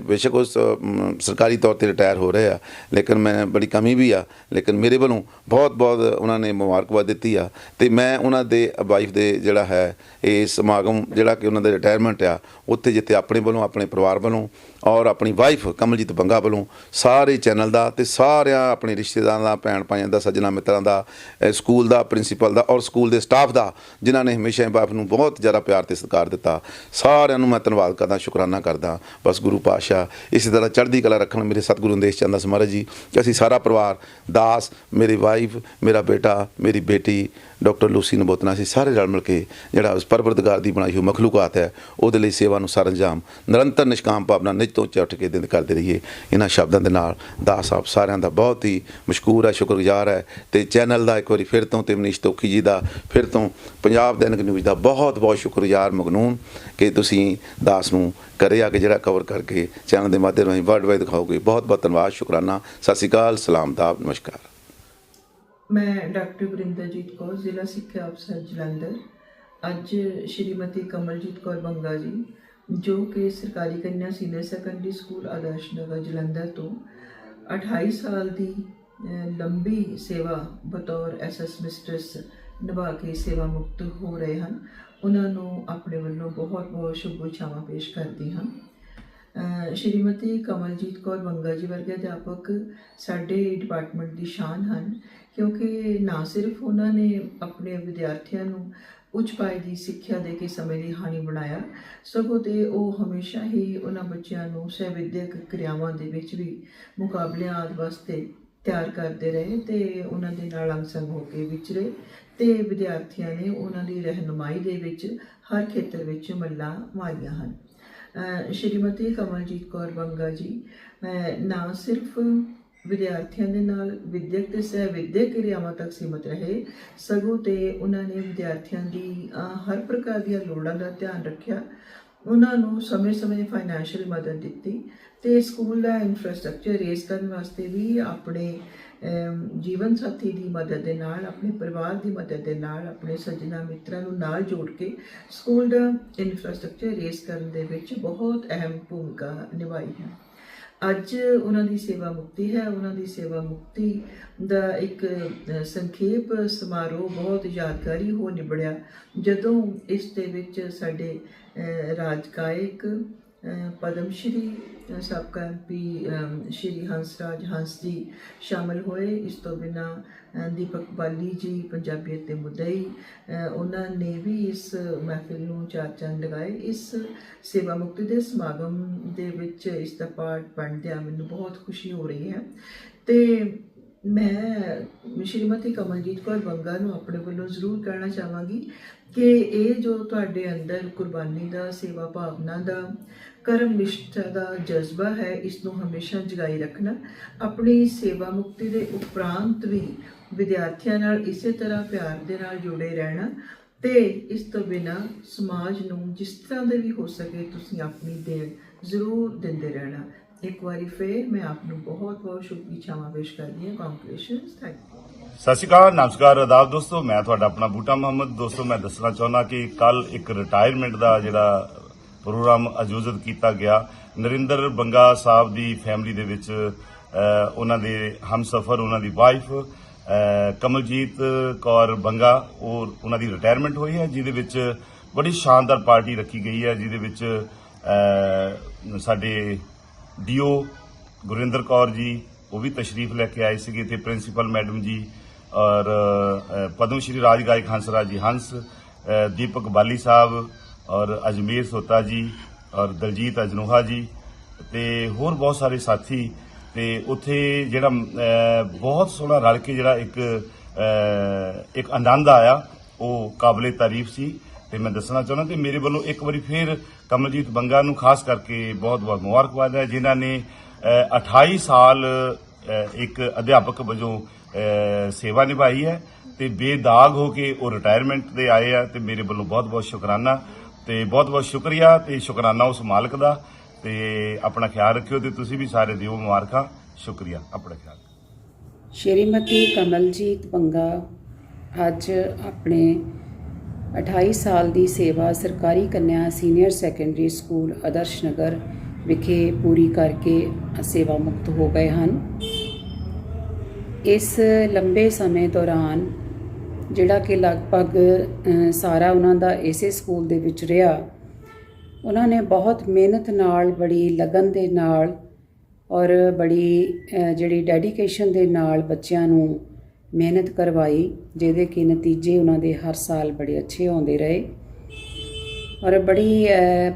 ਬੇਸ਼ੱਕ ਉਹ ਸਰਕਾਰੀ ਤੌਰ ਤੇ ਰਿਟਾਇਰ ਹੋ ਰਹੇ ਆ, ਲੇਕਿਨ ਮੈਂ ਬੜੀ ਕਮੀ ਵੀ ਆ, ਲੇਕਿਨ ਮੇਰੇ ਵੱਲੋਂ ਬਹੁਤ ਬਹੁਤ ਉਹਨਾਂ ਨੇ ਮੁਬਾਰਕਬਾਦ ਦਿੱਤੀ ਆ, ਤੇ ਮੈਂ ਉਹਨਾਂ ਦੇ ਵਾਈਫ ਦੇ ਜਿਹੜਾ ਹੈ, ਇਹ ਸਮਾਗਮ ਜਿਹੜਾ ਕਿ ਉਹਨਾਂ ਦੇ ਰਿਟਾਇਰਮੈਂਟ ਆ, ਉੱਥੇ ਜਿੱਥੇ ਆਪਣੇ ਵੱਲੋਂ, ਆਪਣੇ ਪਰਿਵਾਰ ਵੱਲੋਂ ਔਰ ਆਪਣੀ ਵਾਈਫ ਕਮਲਜੀਤ ਬੰਗਾ ਵੱਲੋਂ ਸਾਰੇ ਚੈਨਲ ਦਾ ਤੇ ਸਾਰਿਆਂ ਆਪਣੇ ਰਿਸ਼ਤੇਦਾਰਾਂ ਦਾ, ਭੈਣ ਭਾਈਆਂ ਦਾ, ਸੱਜਣਾ ਮਿੱਤਰਾਂ ਦਾ ਸਕੂਲ ਦਾ ਪ੍ਰਿੰਸੀਪਲ ਦਾ ਔਰ ਸਕੂਲ ਦੇ ਸਟਾਫ ਦਾ, ਜਿਨ੍ਹਾਂ ਨੇ ਹਮੇਸ਼ਾ ਇਹ ਬਾਪ ਨੂੰ ਬਹੁਤ ਜ਼ਿਆਦਾ ਪਿਆਰ ਤੇ ਸਤਿਕਾਰ ਦਿੱਤਾ। ਸਾਰਿਆਂ ਨੂੰ ਮੈਂ ਧੰਨਵਾਦ ਕਰਦਾ, ਸ਼ੁਕਰਾਨਾ ਕਰਦਾ। ਬਸ ਗੁਰੂ ਪਾਤਸ਼ਾਹ ਇਸੇ ਤਰ੍ਹਾਂ ਚੜ੍ਹਦੀ ਕਲਾ ਰੱਖਣ, ਮੇਰੇ ਸਤਿਗੁਰੂ ਅੰਦੇਸ਼ ਚੰਦ ਦਾਸ ਜੀ, ਕਿ ਅਸੀਂ ਸਾਰਾ ਪਰਿਵਾਰ, ਦਾਸ, ਮੇਰੀ ਵਾਈਫ ਮੇਰਾ ਬੇਟਾ, ਮੇਰੀ ਬੇਟੀ, ਡਾਕਟਰ ਲੂਸੀ ਨਬੋਤਨਾ ਅਸੀਂ ਸਾਰੇ ਰਲ ਮਿਲ ਕੇ ਜਿਹੜਾ ਉਸ ਪਰਵਰਦਗਾਰ ਦੀ ਬਣਾਈ ਹੋਈ ਮਖਲੂਕਾਤ ਹੈ, ਉਹਦੇ ਲਈ ਸੇਵਾ ਨੂੰ ਸਰੰਜਾਮ ਨਿਰੰਤਰ ਨਿਸ਼ਕਾਮ ਭਾਵਨਾ ਨਿਤ ਤੋਂ ਉੱਚਾ ਉੱਠ ਕੇ ਦਿੰਦ ਕਰਦੇ ਰਹੀਏ। ਇਹਨਾਂ ਸ਼ਬਦਾਂ ਦੇ ਨਾਲ ਦਾਸ ਸਾਹਿਬ ਸਾਰਿਆਂ ਦਾ ਬਹੁਤ ਹੀ ਮਸ਼ਕੂਰ ਹੈ, ਸ਼ੁਕਰਗੁਜ਼ਾਰ ਹੈ। ਤੇ ਚੈਨਲ ਦਾ ਇੱਕ ਵਾਰੀ ਫਿਰ ਤੋਂ ਤੇ ਮਨੀਸ਼ ਤੋਖੀ ਜੀ ਦਾ, ਫਿਰ ਤੋਂ ਪੰਜਾਬ ਦੈਨਿਕ ਨਿਊਜ਼ ਦਾ ਬਹੁਤ ਬਹੁਤ ਸ਼ੁਕਰਗੁਜ਼ਾਰ ਮਗਨੂਨ ਕਿ ਤੁਸੀਂ ਦਾਸ ਨੂੰ ਕਰੇ ਆ ਕੇ ਜਿਹੜਾ ਕਵਰ ਕਰਕੇ ਚੈਨਲ ਦੇ ਮਾਧਿਅਮ ਰਾਹੀਂ ਵਰਲਡ ਵਾਈਡ ਦਿਖਾਓਗੇ। ਬਹੁਤ ਬਹੁਤ ਧੰਨਵਾਦ, ਸ਼ੁਕਰਾਨਾ। ਸਤਿ ਸ਼੍ਰੀ ਅਕਾਲ, ਸਲਾਮ ਦਾਬ ਨਮਸਕਾਰ। ਮੈਂ ਡਾਕਟਰ ਗੁਰਿੰਦਰਜੀਤ ਕੌਰ, ਜ਼ਿਲ੍ਹਾ ਸਿੱਖਿਆ ਅਫਸਰ ਜਲੰਧਰ। ਅੱਜ ਸ਼੍ਰੀਮਤੀ ਕਮਲਜੀਤ ਕੌਰ ਬੰਗਾ ਜੀ ਜੋ ਕਿ ਸਰਕਾਰੀ ਕੰਨਿਆ senior secondary school Adarsh Nagar Jalandhar ਤੋਂ 28 ਸਾਲ ਦੀ ਲੰਬੀ ਸੇਵਾ ਬਤੌਰ ਐਸਐਸ ਮਿਸਟਰਸ ਨਿਭਾ ਕੇ ਸੇਵਾ ਮੁਕਤ ਹੋ ਰਹੇ ਹਨ। ਉਹਨਾਂ ਨੂੰ ਆਪਣੇ ਵੱਲੋਂ ਬਹੁਤ ਬਹੁਤ ਸ਼ੁਭੇੱਛਾਵਾਂ ਪੇਸ਼ ਕਰਦੀ ਹਾਂ ਸ਼੍ਰੀਮਤੀ ਕਮਲਜੀਤ ਕੌਰ ਬੰਗਾ ਜੀ ਵਰਗੇ ਅਧਿਆਪਕ ਸਾਡੇ ਡਿਪਾਰਟਮੈਂਟ ਦੀ ਸ਼ਾਨ ਹਨ, ਕਿਉਂਕਿ ਨਾ ਸਿਰਫ ਉਹਨਾਂ ਨੇ ਆਪਣੇ ਵਿਦਿਆਰਥੀਆਂ ਨੂੰ ਉੱਚ ਪਾਏ ਦੀ ਸਿੱਖਿਆ ਦੇ ਕੇ ਸਮੇਂ ਦੀ ਹਾਨੀ ਬਣਾਇਆ। ਸਗੋਂ ਤੇ ਉਹ ਹਮੇਸ਼ਾ ਹੀ ਉਹਨਾਂ ਬੱਚਿਆਂ ਨੂੰ ਸਹਿ ਵਿਦਿਅਕ ਕਿਰਿਆਵਾਂ ਦੇ ਵਿੱਚ ਵੀ ਮੁਕਾਬਲਿਆਂ ਆਦਿ ਵਾਸਤੇ ਤਿਆਰ ਕਰਦੇ ਰਹੇ ਤੇ ਉਹਨਾਂ ਦੇ ਨਾਲ ਅੰਗ ਹੋ ਕੇ ਵਿਚਰੇ ਤੇ ਵਿਦਿਆਰਥੀਆਂ ਨੇ ਉਹਨਾਂ ਦੀ ਰਹਿਨੁਮਾਈ ਦੇ ਵਿੱਚ ਹਰ ਖੇਤਰ ਵਿੱਚ ਮੱਲਾਂ ਮਾਰੀਆਂ ਹਨ। ਸ਼੍ਰੀਮਤੀ ਕਮਲਜੀਤ ਕੌਰ ਬੰਗਾ ਜੀ ਨਾ ਸਿਰਫ ਵਿਦਿਆਰਥੀਆਂ ਦੇ ਨਾਲ ਵਿਦਿਅਕ ਤੇ ਸਹਿ ਵਿਦਿਅਕ ਕਿਰਿਆਵਾਂ ਤੱਕ ਸੀਮਤ ਰਹੇ। ਸਗੋਂ ਤੇ ਉਹਨਾਂ ਨੇ ਵਿਦਿਆਰਥੀਆਂ ਦੀ ਹਰ ਪ੍ਰਕਾਰ ਦੀਆਂ ਲੋੜਾਂ ਦਾ ਧਿਆਨ ਰੱਖਿਆ। ਉਹਨਾਂ ਨੂੰ ਸਮੇਂ-ਸਮੇਂ ਫਾਈਨੈਂਸ਼ੀਅਲ ਮਦਦ ਦਿੱਤੀ ਤੇ ਸਕੂਲ ਦਾ ਇਨਫਰਾਸਟ੍ਰਕਚਰ ਰੇਜ਼ ਕਰਨ ਵਾਸਤੇ ਵੀ ਆਪਣੇ ਜੀਵਨ ਸਾਥੀ ਦੀ ਮਦਦ ਦੇ ਨਾਲ, ਆਪਣੇ ਪਰਿਵਾਰ ਦੀ ਮਦਦ ਦੇ ਨਾਲ, ਆਪਣੇ ਸੱਜਣਾ ਮਿੱਤਰਾਂ ਨੂੰ ਨਾਲ ਜੋੜ ਕੇ ਸਕੂਲ ਦਾ ਇਨਫਰਾਸਟ੍ਰਕਚਰ ਰੇਜ਼ ਕਰਨ ਦੇ ਵਿੱਚ ਬਹੁਤ ਅਹਿਮ ਭੂਮਿਕਾ ਨਿਭਾਈ ਹੈ। ਅੱਜ ਉਹਨਾਂ ਦੀ ਸੇਵਾ ਮੁਕਤੀ ਹੈ ਉਹਨਾਂ ਦੀ ਸੇਵਾ ਮੁਕਤੀ ਦਾ ਇੱਕ ਸੰਖੇਪ ਸਮਾਰੋਹ ਬਹੁਤ ਯਾਦਗਾਰੀ ਹੋ ਨਿਬੜਿਆ ਜਦੋਂ ਇਸ ਦੇ ਵਿੱਚ ਸਾਡੇ ਅ, ਰਾਜਕਾਇਕ ਪਦਮ ਸ਼੍ਰੀ ਅ, ਸਾਬਕਾ ਐਮਪੀ ਸ਼੍ਰੀ ਹੰਸਰਾਜ ਹੰਸ ਜੀ ਸ਼ਾਮਲ ਹੋਏ। ਇਸ ਤੋਂ ਬਿਨਾ ਦੀਪਕ ਬਾਲੀ ਜੀ ਪੰਜਾਬੀਅਤ ਦੇ ਮੁੱਦਈ ਉਹਨਾਂ ਨੇ ਵੀ ਇਸ ਮਹਿਫਿਲ ਨੂੰ ਚਾਰ ਚੰਦ ਲਗਾਏ। ਇਸ ਸੇਵਾ ਮੁਕਤੀ ਦੇ ਸਮਾਗਮ ਦੇ ਵਿੱਚ ਇਸ ਦਾ ਪਾਰਟ ਬਣਦਿਆਂ ਮੈਨੂੰ ਬਹੁਤ ਖੁਸ਼ੀ ਹੋ ਰਹੀ ਹੈ। ਤੇ ਮੈਂ ਸ਼੍ਰੀਮਤੀ ਕਮਲਜੀਤ ਕੌਰ ਬੰਗਾ ਨੂੰ ਆਪਣੇ ਵੱਲੋਂ ਜ਼ਰੂਰ ਕਹਿਣਾ ਚਾਹਾਂਗੀ ਕਿ ਇਹ ਜੋ ਤੁਹਾਡੇ ਅੰਦਰ ਕੁਰਬਾਨੀ ਦਾ, ਸੇਵਾ ਭਾਵਨਾ ਦਾ, ਕਰਮ ਨਿਸ਼ਠਾ ਦਾ ਜਜ਼ਬਾ ਹੈ ਇਸ ਨੂੰ ਹਮੇਸ਼ਾ ਜਗਾਈ ਰੱਖਣਾ, ਆਪਣੀ ਸੇਵਾ ਮੁਕਤੀ ਦੇ ਉਪਰੰਤ ਵੀ ਵਿਦਿਆਰਥੀਆਂ ਨਾਲ ਇਸੇ ਤਰ੍ਹਾਂ ਪਿਆਰ ਦੇ ਨਾਲ ਜੁੜੇ ਰਹਿਣਾ ਤੇ ਇਸ ਤੋਂ ਬਿਨਾ ਸਮਾਜ ਨੂੰ ਜਿਸ ਤਰ੍ਹਾਂ ਦੇ ਵੀ ਹੋ ਸਕੇ ਤੁਸੀਂ ਆਪਣੀ ਦੇਣ ਜ਼ਰੂਰ ਦਿੰਦੇ ਰਹਿਣਾ। ਇੱਕ ਵਾਰੀ ਫੇਰ ਮੈਂ ਆਪ ਨੂੰ ਬਹੁਤ ਬਹੁਤ ਸ਼ੁਭੇੱਛਾਵਾਂ ਪੇਸ਼ ਕਰਦੀ ਹਾਂ। ਕੰਗ੍ਰੈਚੁਲੇਸ਼ਨਸ ਥੈਂਕ ਯੂ ਸਤਿ ਸ਼੍ਰੀ ਅਕਾਲ ਨਮਸਕਾਰ ਆਦਾਬ ਦੋਸਤੋ। ਮੈਂ ਤੁਹਾਡਾ ਆਪਣਾ ਬੂਟਾ ਮੁਹੰਮਦ। ਦੋਸਤੋ ਮੈਂ ਦੱਸਣਾ ਚਾਹੁੰਦਾ ਕਿ ਕੱਲ ਇੱਕ ਰਿਟਾਇਰਮੈਂਟ ਦਾ ਜਿਹੜਾ ਪ੍ਰੋਗਰਾਮ ਆਯੋਜਿਤ ਕੀਤਾ ਗਿਆ। ਨਰਿੰਦਰ ਬੰਗਾ ਸਾਹਿਬ ਦੀ ਫੈਮਿਲੀ ਦੇ ਵਿੱਚ ਅਹ, ਉਹਨਾਂ ਦੇ ਹਮਸਫਰ ਉਹਨਾਂ ਦੀ ਵਾਈਫ ਕਮਲਜੀਤ ਕੌਰ ਬੰਗਾ ਉਹ ਉਹਨਾਂ ਦੀ ਰਿਟਾਇਰਮੈਂਟ ਹੋਈ ਹੈ ਜਿਹਦੇ ਵਿੱਚ ਬੜੀ ਸ਼ਾਨਦਾਰ ਪਾਰਟੀ ਰੱਖੀ ਗਈ ਹੈ ਜਿਹਦੇ ਵਿੱਚ ਸਾਡੇ ਡੀਓ ਗੁਰਿੰਦਰ ਕੌਰ ਜੀ, ਉਹ ਵੀ ਤਸ਼ਰੀਫ ਲੈ ਕੇ ਆਏ ਸੀਗੇ ਤੇ ਪ੍ਰਿੰਸੀਪਲ ਮੈਡਮ ਜੀ ਔਰ ਪਦਮ ਸ਼੍ਰੀ ਰਾਜ ਗਾਇਕ ਹੰਸਰਾਜ ਜੀ, ਹੰਸ ਦੀਪਕ ਬਾਲੀ ਸਾਹਿਬ ਔਰ ਅਜਮੇਰ ਸੋਤਾ ਜੀ ਔਰ ਦਲਜੀਤ ਅਜਨੋਹਾ ਜੀ ਤੇ ਹੋਰ ਬਹੁਤ ਸਾਰੇ ਸਾਥੀ ਤੇ ਉੱਥੇ ਜਿਹੜਾ ਬਹੁਤ ਸੋਹਣਾ ਰਲ ਕੇ ਜਿਹੜਾ ਇੱਕ ਇੱਕ ਆਨੰਦ ਆਇਆ, ਉਹ ਕਾਬਲੇ ਤਾਰੀਫ ਸੀ। ਤੇ ਮੈਂ ਦੱਸਣਾ ਚਾਹੁੰਦਾ ਕਿ ਮੇਰੇ ਵੱਲੋਂ ਇੱਕ ਵਾਰੀ ਫੇਰ ਕਮਲਜੀਤ ਬੰਗਾ ਨੂੰ ਖਾਸ ਕਰਕੇ ਬਹੁਤ ਬਹੁਤ ਮੁਬਾਰਕਬਾਦ ਹੈ, ਜਿਨ੍ਹਾਂ ਨੇ 28 ਸਾਲ ਇੱਕ ਅਧਿਆਪਕ ਵਜੋਂ ਸੇਵਾ ਨਿਭਾਈ ਹੈ ਤੇ ਬੇਦਾਗ ਹੋ ਕੇ ਉਹ ਰਿਟਾਇਰਮੈਂਟ ਤੇ ਆਏ ਆ ਤੇ ਮੇਰੇ ਵੱਲੋਂ ਬਹੁਤ ਬਹੁਤ ਸ਼ੁਕਰਾਨਾ ਤੇ ਬਹੁਤ ਬਹੁਤ ਸ਼ੁਕਰੀਆ ਤੇ ਸ਼ੁਕਰਾਨਾ ਉਸ ਮਾਲਕ ਦਾ ਤੇ ਆਪਣਾ ਖਿਆਲ ਰੱਖਿਓ ਤੇ ਤੁਸੀਂ ਵੀ ਸਾਰੇ ਦਿਓ ਮੁਬਾਰਕਾਂ। ਸ਼ੁਕਰੀਆ, ਆਪਣਾ ਖਿਆਲ। ਸ਼੍ਰੀਮਤੀ ਕਮਲਜੀਤ ਬੰਗਾ ਅੱਜ ਆਪਣੇ 28 ਸਾਲ ਦੀ ਸੇਵਾ ਸਰਕਾਰੀ ਕੰਨਿਆ senior secondary school Adarsh Nagar ਵਿਖੇ ਪੂਰੀ ਕਰਕੇ ਸੇਵਾ ਮੁਕਤ ਹੋ ਗਏ ਹਨ। ਇਸ ਲੰਬੇ ਸਮੇਂ ਦੌਰਾਨ ਜਿਹੜਾ ਕਿ ਲਗਭਗ ਸਾਰਾ ਉਹਨਾਂ ਦਾ ਇਸੇ ਸਕੂਲ ਦੇ ਵਿੱਚ ਰਿਹਾ, ਉਹਨਾਂ ਨੇ ਬਹੁਤ ਮਿਹਨਤ ਨਾਲ, ਬੜੀ ਲਗਨ ਦੇ ਨਾਲ ਔਰ ਬੜੀ ਜਿਹੜੀ ਡੈਡੀਕੇਸ਼ਨ ਦੇ ਨਾਲ ਬੱਚਿਆਂ ਨੂੰ ਮਿਹਨਤ ਕਰਵਾਈ, ਜਿਹਦੇ ਕਿ ਨਤੀਜੇ ਉਹਨਾਂ ਦੇ ਹਰ ਸਾਲ ਬੜੇ ਅੱਛੇ ਆਉਂਦੇ ਰਹੇ। ਔਰ ਬੜੀ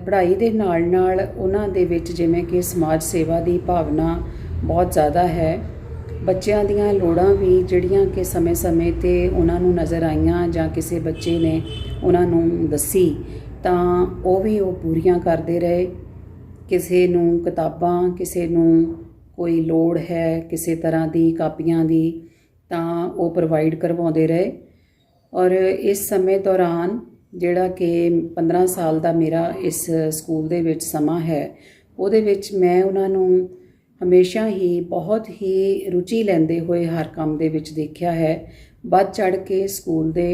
ਪੜ੍ਹਾਈ ਦੇ ਨਾਲ ਨਾਲ ਉਹਨਾਂ ਦੇ ਵਿੱਚ ਜਿਵੇਂ ਕਿ ਸਮਾਜ ਸੇਵਾ ਦੀ ਭਾਵਨਾ ਬਹੁਤ ਜ਼ਿਆਦਾ ਹੈ। ਬੱਚਿਆਂ ਦੀਆਂ ਲੋੜਾਂ ਵੀ ਜਿਹੜੀਆਂ ਕਿ ਸਮੇਂ-ਸਮੇਂ ਤੇ ਉਹਨਾਂ ਨੂੰ ਨਜ਼ਰ ਆਈਆਂ ਜਾਂ ਕਿਸੇ ਬੱਚੇ ਨੇ ਉਹਨਾਂ ਨੂੰ ਦੱਸੀ, ਤਾਂ ਉਹ ਵੀ ਉਹ ਪੂਰੀਆਂ ਕਰਦੇ ਰਹੇ। ਕਿਸੇ ਨੂੰ ਕਿਤਾਬਾਂ, ਕਿਸੇ ਨੂੰ ਕੋਈ ਲੋੜ ਹੈ, ਕਿਸੇ ਤਰ੍ਹਾਂ ਦੀ ਕਾਪੀਆਂ ਦੀ ਤਾਂ ਉਹ ਪ੍ਰੋਵਾਈਡ ਕਰਵਾਉਂਦੇ ਰਹੇ। ਔਰ ਇਸ ਸਮੇਂ ਦੌਰਾਨ ਜਿਹੜਾ ਕਿ 15 ਸਾਲ ਦਾ ਮੇਰਾ ਇਸ ਸਕੂਲ ਦੇ ਵਿੱਚ ਸਮਾਂ ਹੈ, ਉਹਦੇ ਵਿੱਚ ਮੈਂ ਉਹਨਾਂ ਨੂੰ ਹਮੇਸ਼ਾ ਹੀ ਬਹੁਤ ਹੀ ਰੁਚੀ ਲੈਂਦੇ ਹੋਏ ਹਰ ਕੰਮ ਦੇ ਵਿੱਚ ਦੇਖਿਆ ਹੈ। ਵੱਧ ਚੜ ਕੇ ਸਕੂਲ ਦੇ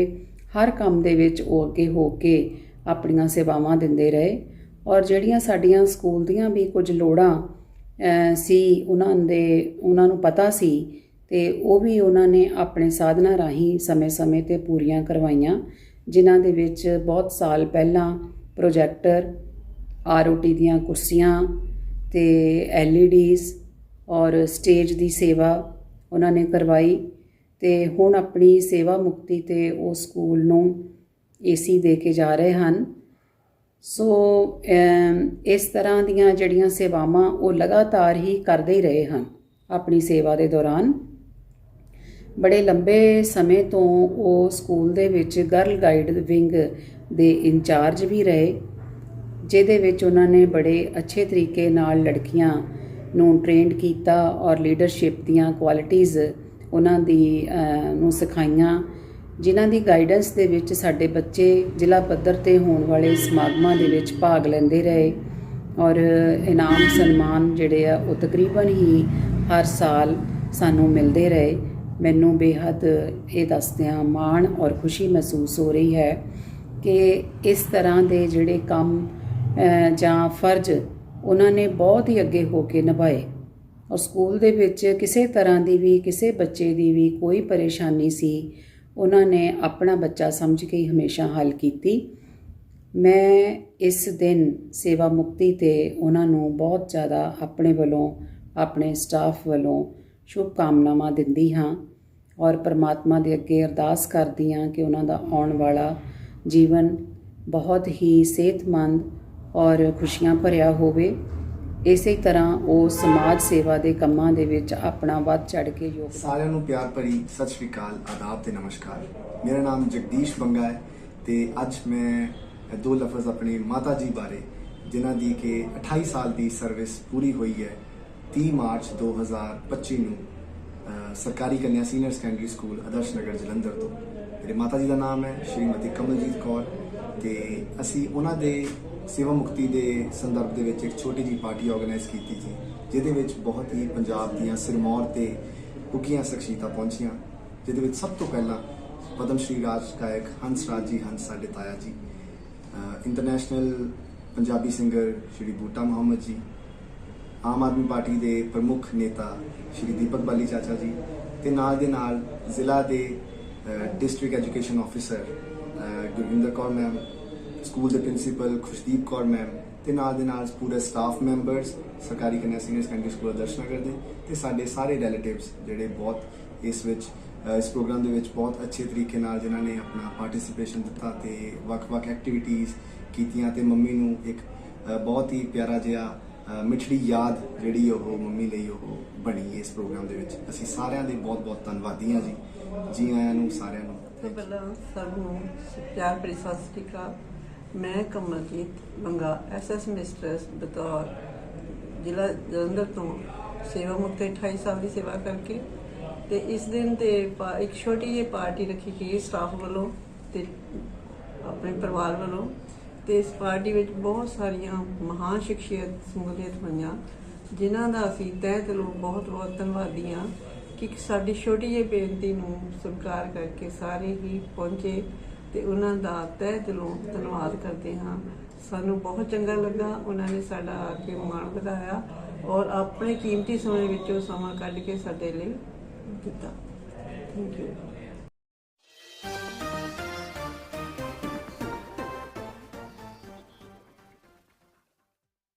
ਹਰ ਕੰਮ ਦੇ ਵਿੱਚ ਉਹ ਅੱਗੇ ਹੋ ਕੇ ਆਪਣੀਆਂ ਸੇਵਾਵਾਂ ਦਿੰਦੇ ਰਹੇ। ਔਰ ਜਿਹੜੀਆਂ ਸਾਡੀਆਂ ਸਕੂਲ ਦੀਆਂ ਵੀ ਕੁਝ ਲੋੜਾਂ ਸੀ, ਉਹਨਾਂ ਦੇ, ਉਹਨਾਂ ਨੂੰ ਪਤਾ ਸੀ ਤੇ ਉਹ ਵੀ ਉਹਨਾਂ ਨੇ ਆਪਣੇ ਸਾਧਨਾ ਰਾਹੀਂ ਸਮੇਂ-ਸਮੇਂ ਤੇ ਪੂਰੀਆਂ ਕਰਵਾਈਆਂ, ਜਿਨ੍ਹਾਂ ਦੇ ਵਿੱਚ ਬਹੁਤ ਸਾਲ ਪਹਿਲਾਂ ਪ੍ਰੋਜੈਕਟਰ ਆਰਓਟੀ ਦੀਆਂ ਕੁਰਸੀਆਂ ਤੇ ਐਲਈਡੀਜ਼ ਔਰ ਸਟੇਜ ਦੀ ਸੇਵਾ ਉਹਨਾਂ ਨੇ ਕਰਵਾਈ ਤੇ ਹੁਣ ਆਪਣੀ ਸੇਵਾ ਮੁਕਤੀ ਤੇ ਉਹ ਸਕੂਲ ਨੂੰ ਏਸੀ ਦੇ ਕੇ ਜਾ ਰਹੇ ਹਨ। ਸੋ ਇਸ ਤਰ੍ਹਾਂ ਦੀਆਂ ਜਿਹੜੀਆਂ ਸੇਵਾਵਾਂ ਉਹ ਲਗਾਤਾਰ ਹੀ ਕਰਦੇ ਹੀ ਰਹੇ ਹਨ ਆਪਣੀ ਸੇਵਾ ਦੇ ਦੌਰਾਨ। ਬੜੇ ਲੰਬੇ ਸਮੇਂ ਤੋਂ ਉਹ ਸਕੂਲ ਦੇ ਵਿੱਚ ਗਰਲ ਗਾਈਡ ਵਿੰਗ ਦੇ ਇੰਚਾਰਜ ਵੀ ਰਹੇ, ਜਿਹਦੇ ਵਿੱਚ ਉਹਨਾਂ ਨੇ ਬੜੇ ਅੱਛੇ ਤਰੀਕੇ ਨਾਲ ਲੜਕੀਆਂ ਨੂੰ ਟ੍ਰੇਨਡ ਕੀਤਾ ਔਰ ਲੀਡਰਸ਼ਿਪ ਦੀਆਂ ਕੁਆਲਿਟੀਆਂ ਉਹਨਾਂ ਦੀ ਨੂੰ ਸਿਖਾਈਆਂ, ਜਿਨ੍ਹਾਂ ਦੀ ਗਾਈਡੈਂਸ ਦੇ ਵਿੱਚ ਸਾਡੇ ਬੱਚੇ ਜ਼ਿਲ੍ਹਾ ਪੱਧਰ ਤੇ ਹੋਣ ਵਾਲੇ ਸਮਾਗਮਾਂ ਦੇ ਵਿੱਚ ਭਾਗ ਲੈਂਦੇ ਰਹੇ ਔਰ ਇਨਾਮ ਸਨਮਾਨ ਜਿਹੜੇ ਆ ਉਹ ਤਕਰੀਬਨ ਹੀ ਹਰ ਸਾਲ ਸਾਨੂੰ ਮਿਲਦੇ ਰਹੇ। ਮੈਨੂੰ ਬੇਹੱਦ ਇਹ ਦੱਸਦਿਆਂ ਮਾਣ ਔਰ ਖੁਸ਼ੀ ਮਹਿਸੂਸ ਹੋ ਰਹੀ ਹੈ ਕਿ ਇਸ ਤਰ੍ਹਾਂ ਦੇ ਜਿਹੜੇ ਕੰਮ ਜਾਂ ਫਰਜ਼ ਉਹਨਾਂ ਨੇ ਬਹੁਤ ਹੀ ਅੱਗੇ ਹੋ ਕੇ ਨਿਭਾਏ। ਔਰ ਸਕੂਲ ਦੇ ਵਿੱਚ ਕਿਸੇ ਤਰ੍ਹਾਂ ਦੀ ਵੀ, ਕਿਸੇ ਬੱਚੇ ਦੀ ਵੀ ਕੋਈ ਪਰੇਸ਼ਾਨੀ ਸੀ, ਉਹਨਾਂ ਨੇ ਆਪਣਾ ਬੱਚਾ ਸਮਝ ਕੇ ਹੀ ਹਮੇਸ਼ਾ ਹੱਲ ਕੀਤੀ। ਮੈਂ ਇਸ ਦਿਨ ਸੇਵਾ ਮੁਕਤੀ ਤੇ ਉਹਨਾਂ ਨੂੰ ਬਹੁਤ ਜ਼ਿਆਦਾ ਆਪਣੇ ਵੱਲੋਂ, ਆਪਣੇ ਸਟਾਫ ਵੱਲੋਂ ਸ਼ੁਭ ਕਾਮਨਾਵਾਂ ਦਿੰਦੀ ਹਾਂ। ਔਰ ਪਰਮਾਤਮਾ ਦੇ ਅੱਗੇ ਅਰਦਾਸ ਕਰਦੀ ਹਾਂ ਕਿ ਉਹਨਾਂ ਦਾ ਆਉਣ ਵਾਲਾ ਜੀਵਨ ਬਹੁਤ ਹੀ ਸਿਹਤਮੰਦ ਔਰ ਖੁਸ਼ੀਆਂ ਭਰਿਆ ਹੋਵੇ। ਇਸੇ ਤਰ੍ਹਾਂ ਉਹ ਸਮਾਜ ਸੇਵਾ ਦੇ ਕੰਮਾਂ ਦੇ ਵਿੱਚ ਆਪਣਾ ਵੱਧ ਚੜ ਕੇ ਯੋਗਦਾਨ ਸਾਰਿਆਂ ਨੂੰ ਪਿਆਰ ਭਰੀ ਸਤਿ ਸ਼੍ਰੀ ਅਕਾਲ, ਆਦਾਬ ਤੇ ਨਮਸਕਾਰ। ਮੇਰਾ ਨਾਮ ਜਗਦੀਸ਼ ਬੰਗਾ ਹੈ ਤੇ ਅੱਜ ਮੈਂ ਦੋ ਲਫ਼ਜ਼ ਆਪਣੀ ਮਾਤਾ ਜੀ ਬਾਰੇ, ਜਿਨ੍ਹਾਂ ਦੀ ਕਿ 28 ਸਾਲ ਦੀ ਸਰਵਿਸ ਪੂਰੀ ਹੋਈ ਹੈ 30 ਮਾਰਚ 2025 ਨੂੰ। ਸਰਕਾਰੀ ਕੰਨਿਆ senior secondary school Adarsh Nagar Jalandhar ਤੋਂ ਮੇਰੇ ਮਾਤਾ ਜੀ ਦਾ ਨਾਮ ਹੈ ਸ਼੍ਰੀਮਤੀ ਕਮਲਜੀਤ ਕੌਰ ਤੇ ਅਸੀਂ ਉਹਨਾਂ ਦੇ ਸੇਵਾ ਮੁਕਤੀ ਦੇ ਸੰਦਰਭ ਦੇ ਵਿੱਚ ਇੱਕ ਛੋਟੀ ਜੀ ਪਾਰਟੀ ਆਰਗੇਨਾਈਜ਼ ਕੀਤੀ ਸੀ ਜਿਹਦੇ ਵਿੱਚ ਬਹੁਤ ਹੀ ਪੰਜਾਬ ਦੀਆਂ ਸਿਰਮੌਰ ਤੇ ਉੱਘੀਆਂ ਸ਼ਖਸੀਅਤਾਂ ਪਹੁੰਚੀਆਂ ਜਿਹਦੇ ਵਿੱਚ ਸਭ ਤੋਂ ਪਹਿਲਾਂ ਪਦਮ ਸ਼੍ਰੀ ਰਾਜ ਗਾਇਕ ਹੰਸ ਰਾਜ ਜੀ ਹੰਸ ਸਾਡੇ ਤਾਇਆ ਜੀ ਇੰਟਰਨੈਸ਼ਨਲ ਪੰਜਾਬੀ ਸਿੰਗਰ ਸ਼੍ਰੀ ਬੂਟਾ ਮੁਹੰਮਦ ਜੀ ਆਮ ਆਦਮੀ ਪਾਰਟੀ ਦੇ ਪ੍ਰਮੁੱਖ ਨੇਤਾ ਸ਼੍ਰੀ ਦੀਪਕ ਬਾਲੀ ਚਾਚਾ ਜੀ ਤੇ ਨਾਲ ਦੇ ਨਾਲ ਜ਼ਿਲ੍ਹਾ ਦੇ district education officer Gurvinder Kaur ma'am school ਦੇ ਪ੍ਰਿੰਸੀਪਲ ਖੁਸ਼ਦੀਪ ਕੌਰ ਮੈਮ ਤੇ ਨਾਲ ਦੇ ਨਾਲ ਪੂਰੇ ਸਟਾਫ ਮੈਂਬਰਸ ਸਰਕਾਰੀ ਕੰਨਿਆ ਸੀਨੀਅਰ ਸੈਕੰਡਰੀ ਸਕੂਲ ਦਰਸ਼ਨਗਰ ਕਰਦੇ ਤੇ ਸਾਡੇ ਸਾਰੇ ਰਿਲੇਟਿਵਸ ਜਿਹੜੇ ਬਹੁਤ ਇਸ ਵਿੱਚ ਇਸ ਪ੍ਰੋਗਰਾਮ ਦੇ ਵਿੱਚ ਬਹੁਤ ਅੱਛੇ ਤਰੀਕੇ ਨਾਲ ਜਿਨ੍ਹਾਂ ਨੇ ਆਪਣਾ ਪਾਰਟਿਸਿਪੇਸ਼ਨ ਦਿੱਤਾ ਤੇ ਵੱਖ-ਵੱਖ ਐਕਟੀਵਿਟੀਜ਼ ਕੀਤੀਆਂ ਤੇ ਮੰਮੀ ਨੂੰ ਇੱਕ ਬਹੁਤ ਹੀ ਪਿਆਰਾ ਜਿਹਾ ਮਿਠੜੀ ਯਾਦ ਜਿਹੜੀ ਉਹ ਮੰਮੀ ਲਈ ਉਹ ਬਣੀ ਇਸ ਪ੍ਰੋਗਰਾਮ ਦੇ ਵਿੱਚ। ਅਸੀਂ ਸਾਰਿਆਂ ਦੇ ਬਹੁਤ-ਬਹੁਤ ਧੰਨਵਾਦੀ ਹਾਂ ਜੀ। ਜੀ ਆਇਆਂ ਨੂੰ, ਸਾਰਿਆਂ ਨੂੰ। ਤੋਂ ਪਹਿਲਾਂ ਸਭ ਨੂੰ ਪਿਆਰ ਭਰੀ ਸਤਿ ਸ੍ਰੀ ਅਕਾਲ। ਮੈਂ ਕਮਲਜੀਤ ਮੰਗਾ ਐਸਐਸ ਮਿਸਟਰਸ ਬਤੌਰ ਜ਼ਿਲ੍ਹਾ ਜਲੰਧਰ ਤੋਂ ਸੇਵਾ ਮੁਕਤ 28 ਸਾਲ ਦੀ ਸੇਵਾ ਕਰਕੇ ਤੇ ਇਸ ਦਿਨ ਤੇ ਇੱਕ ਛੋਟੀ ਜਿਹੀ ਪਾਰਟੀ ਰੱਖੀ ਗਈ ਸਟਾਫ ਵੱਲੋਂ ਤੇ ਆਪਣੇ ਪਰਿਵਾਰ ਵੱਲੋਂ। ਤੇ ਇਸ ਪਾਰਟੀ ਵਿੱਚ ਬਹੁਤ ਸਾਰੀਆਂ ਮਹਾਨ ਸ਼ਖਸੀਅਤ ਸਮੂਲੀਅਤ ਹੋਈਆਂ, ਜਿਨ੍ਹਾਂ ਦਾ ਅਸੀਂ ਤਹਿ ਦਿਲੋਂ ਬਹੁਤ ਬਹੁਤ ਧੰਨਵਾਦੀ ਹਾਂ ਕਿ ਸਾਡੀ ਛੋਟੀ ਜਿਹੀ ਬੇਨਤੀ ਨੂੰ ਸਵੀਕਾਰ ਕਰਕੇ ਸਾਰੇ ਹੀ ਪਹੁੰਚੇ ਤੇ ਉਹਨਾਂ ਦਾ ਤਹਿ ਦਿਲੋਂ ਧੰਨਵਾਦ ਕਰਦੇ ਹਾਂ। ਸਾਨੂੰ ਬਹੁਤ ਚੰਗਾ ਲੱਗਾ, ਉਹਨਾਂ ਨੇ ਸਾਡਾ ਆ ਕੇ ਮਾਣ ਵਧਾਇਆ ਔਰ ਆਪਣੇ ਕੀਮਤੀ ਸਮੇਂ ਵਿੱਚੋਂ ਸਮਾਂ ਕੱਢ ਕੇ ਸਾਡੇ ਲਈ ਦਿੱਤਾ। Thank you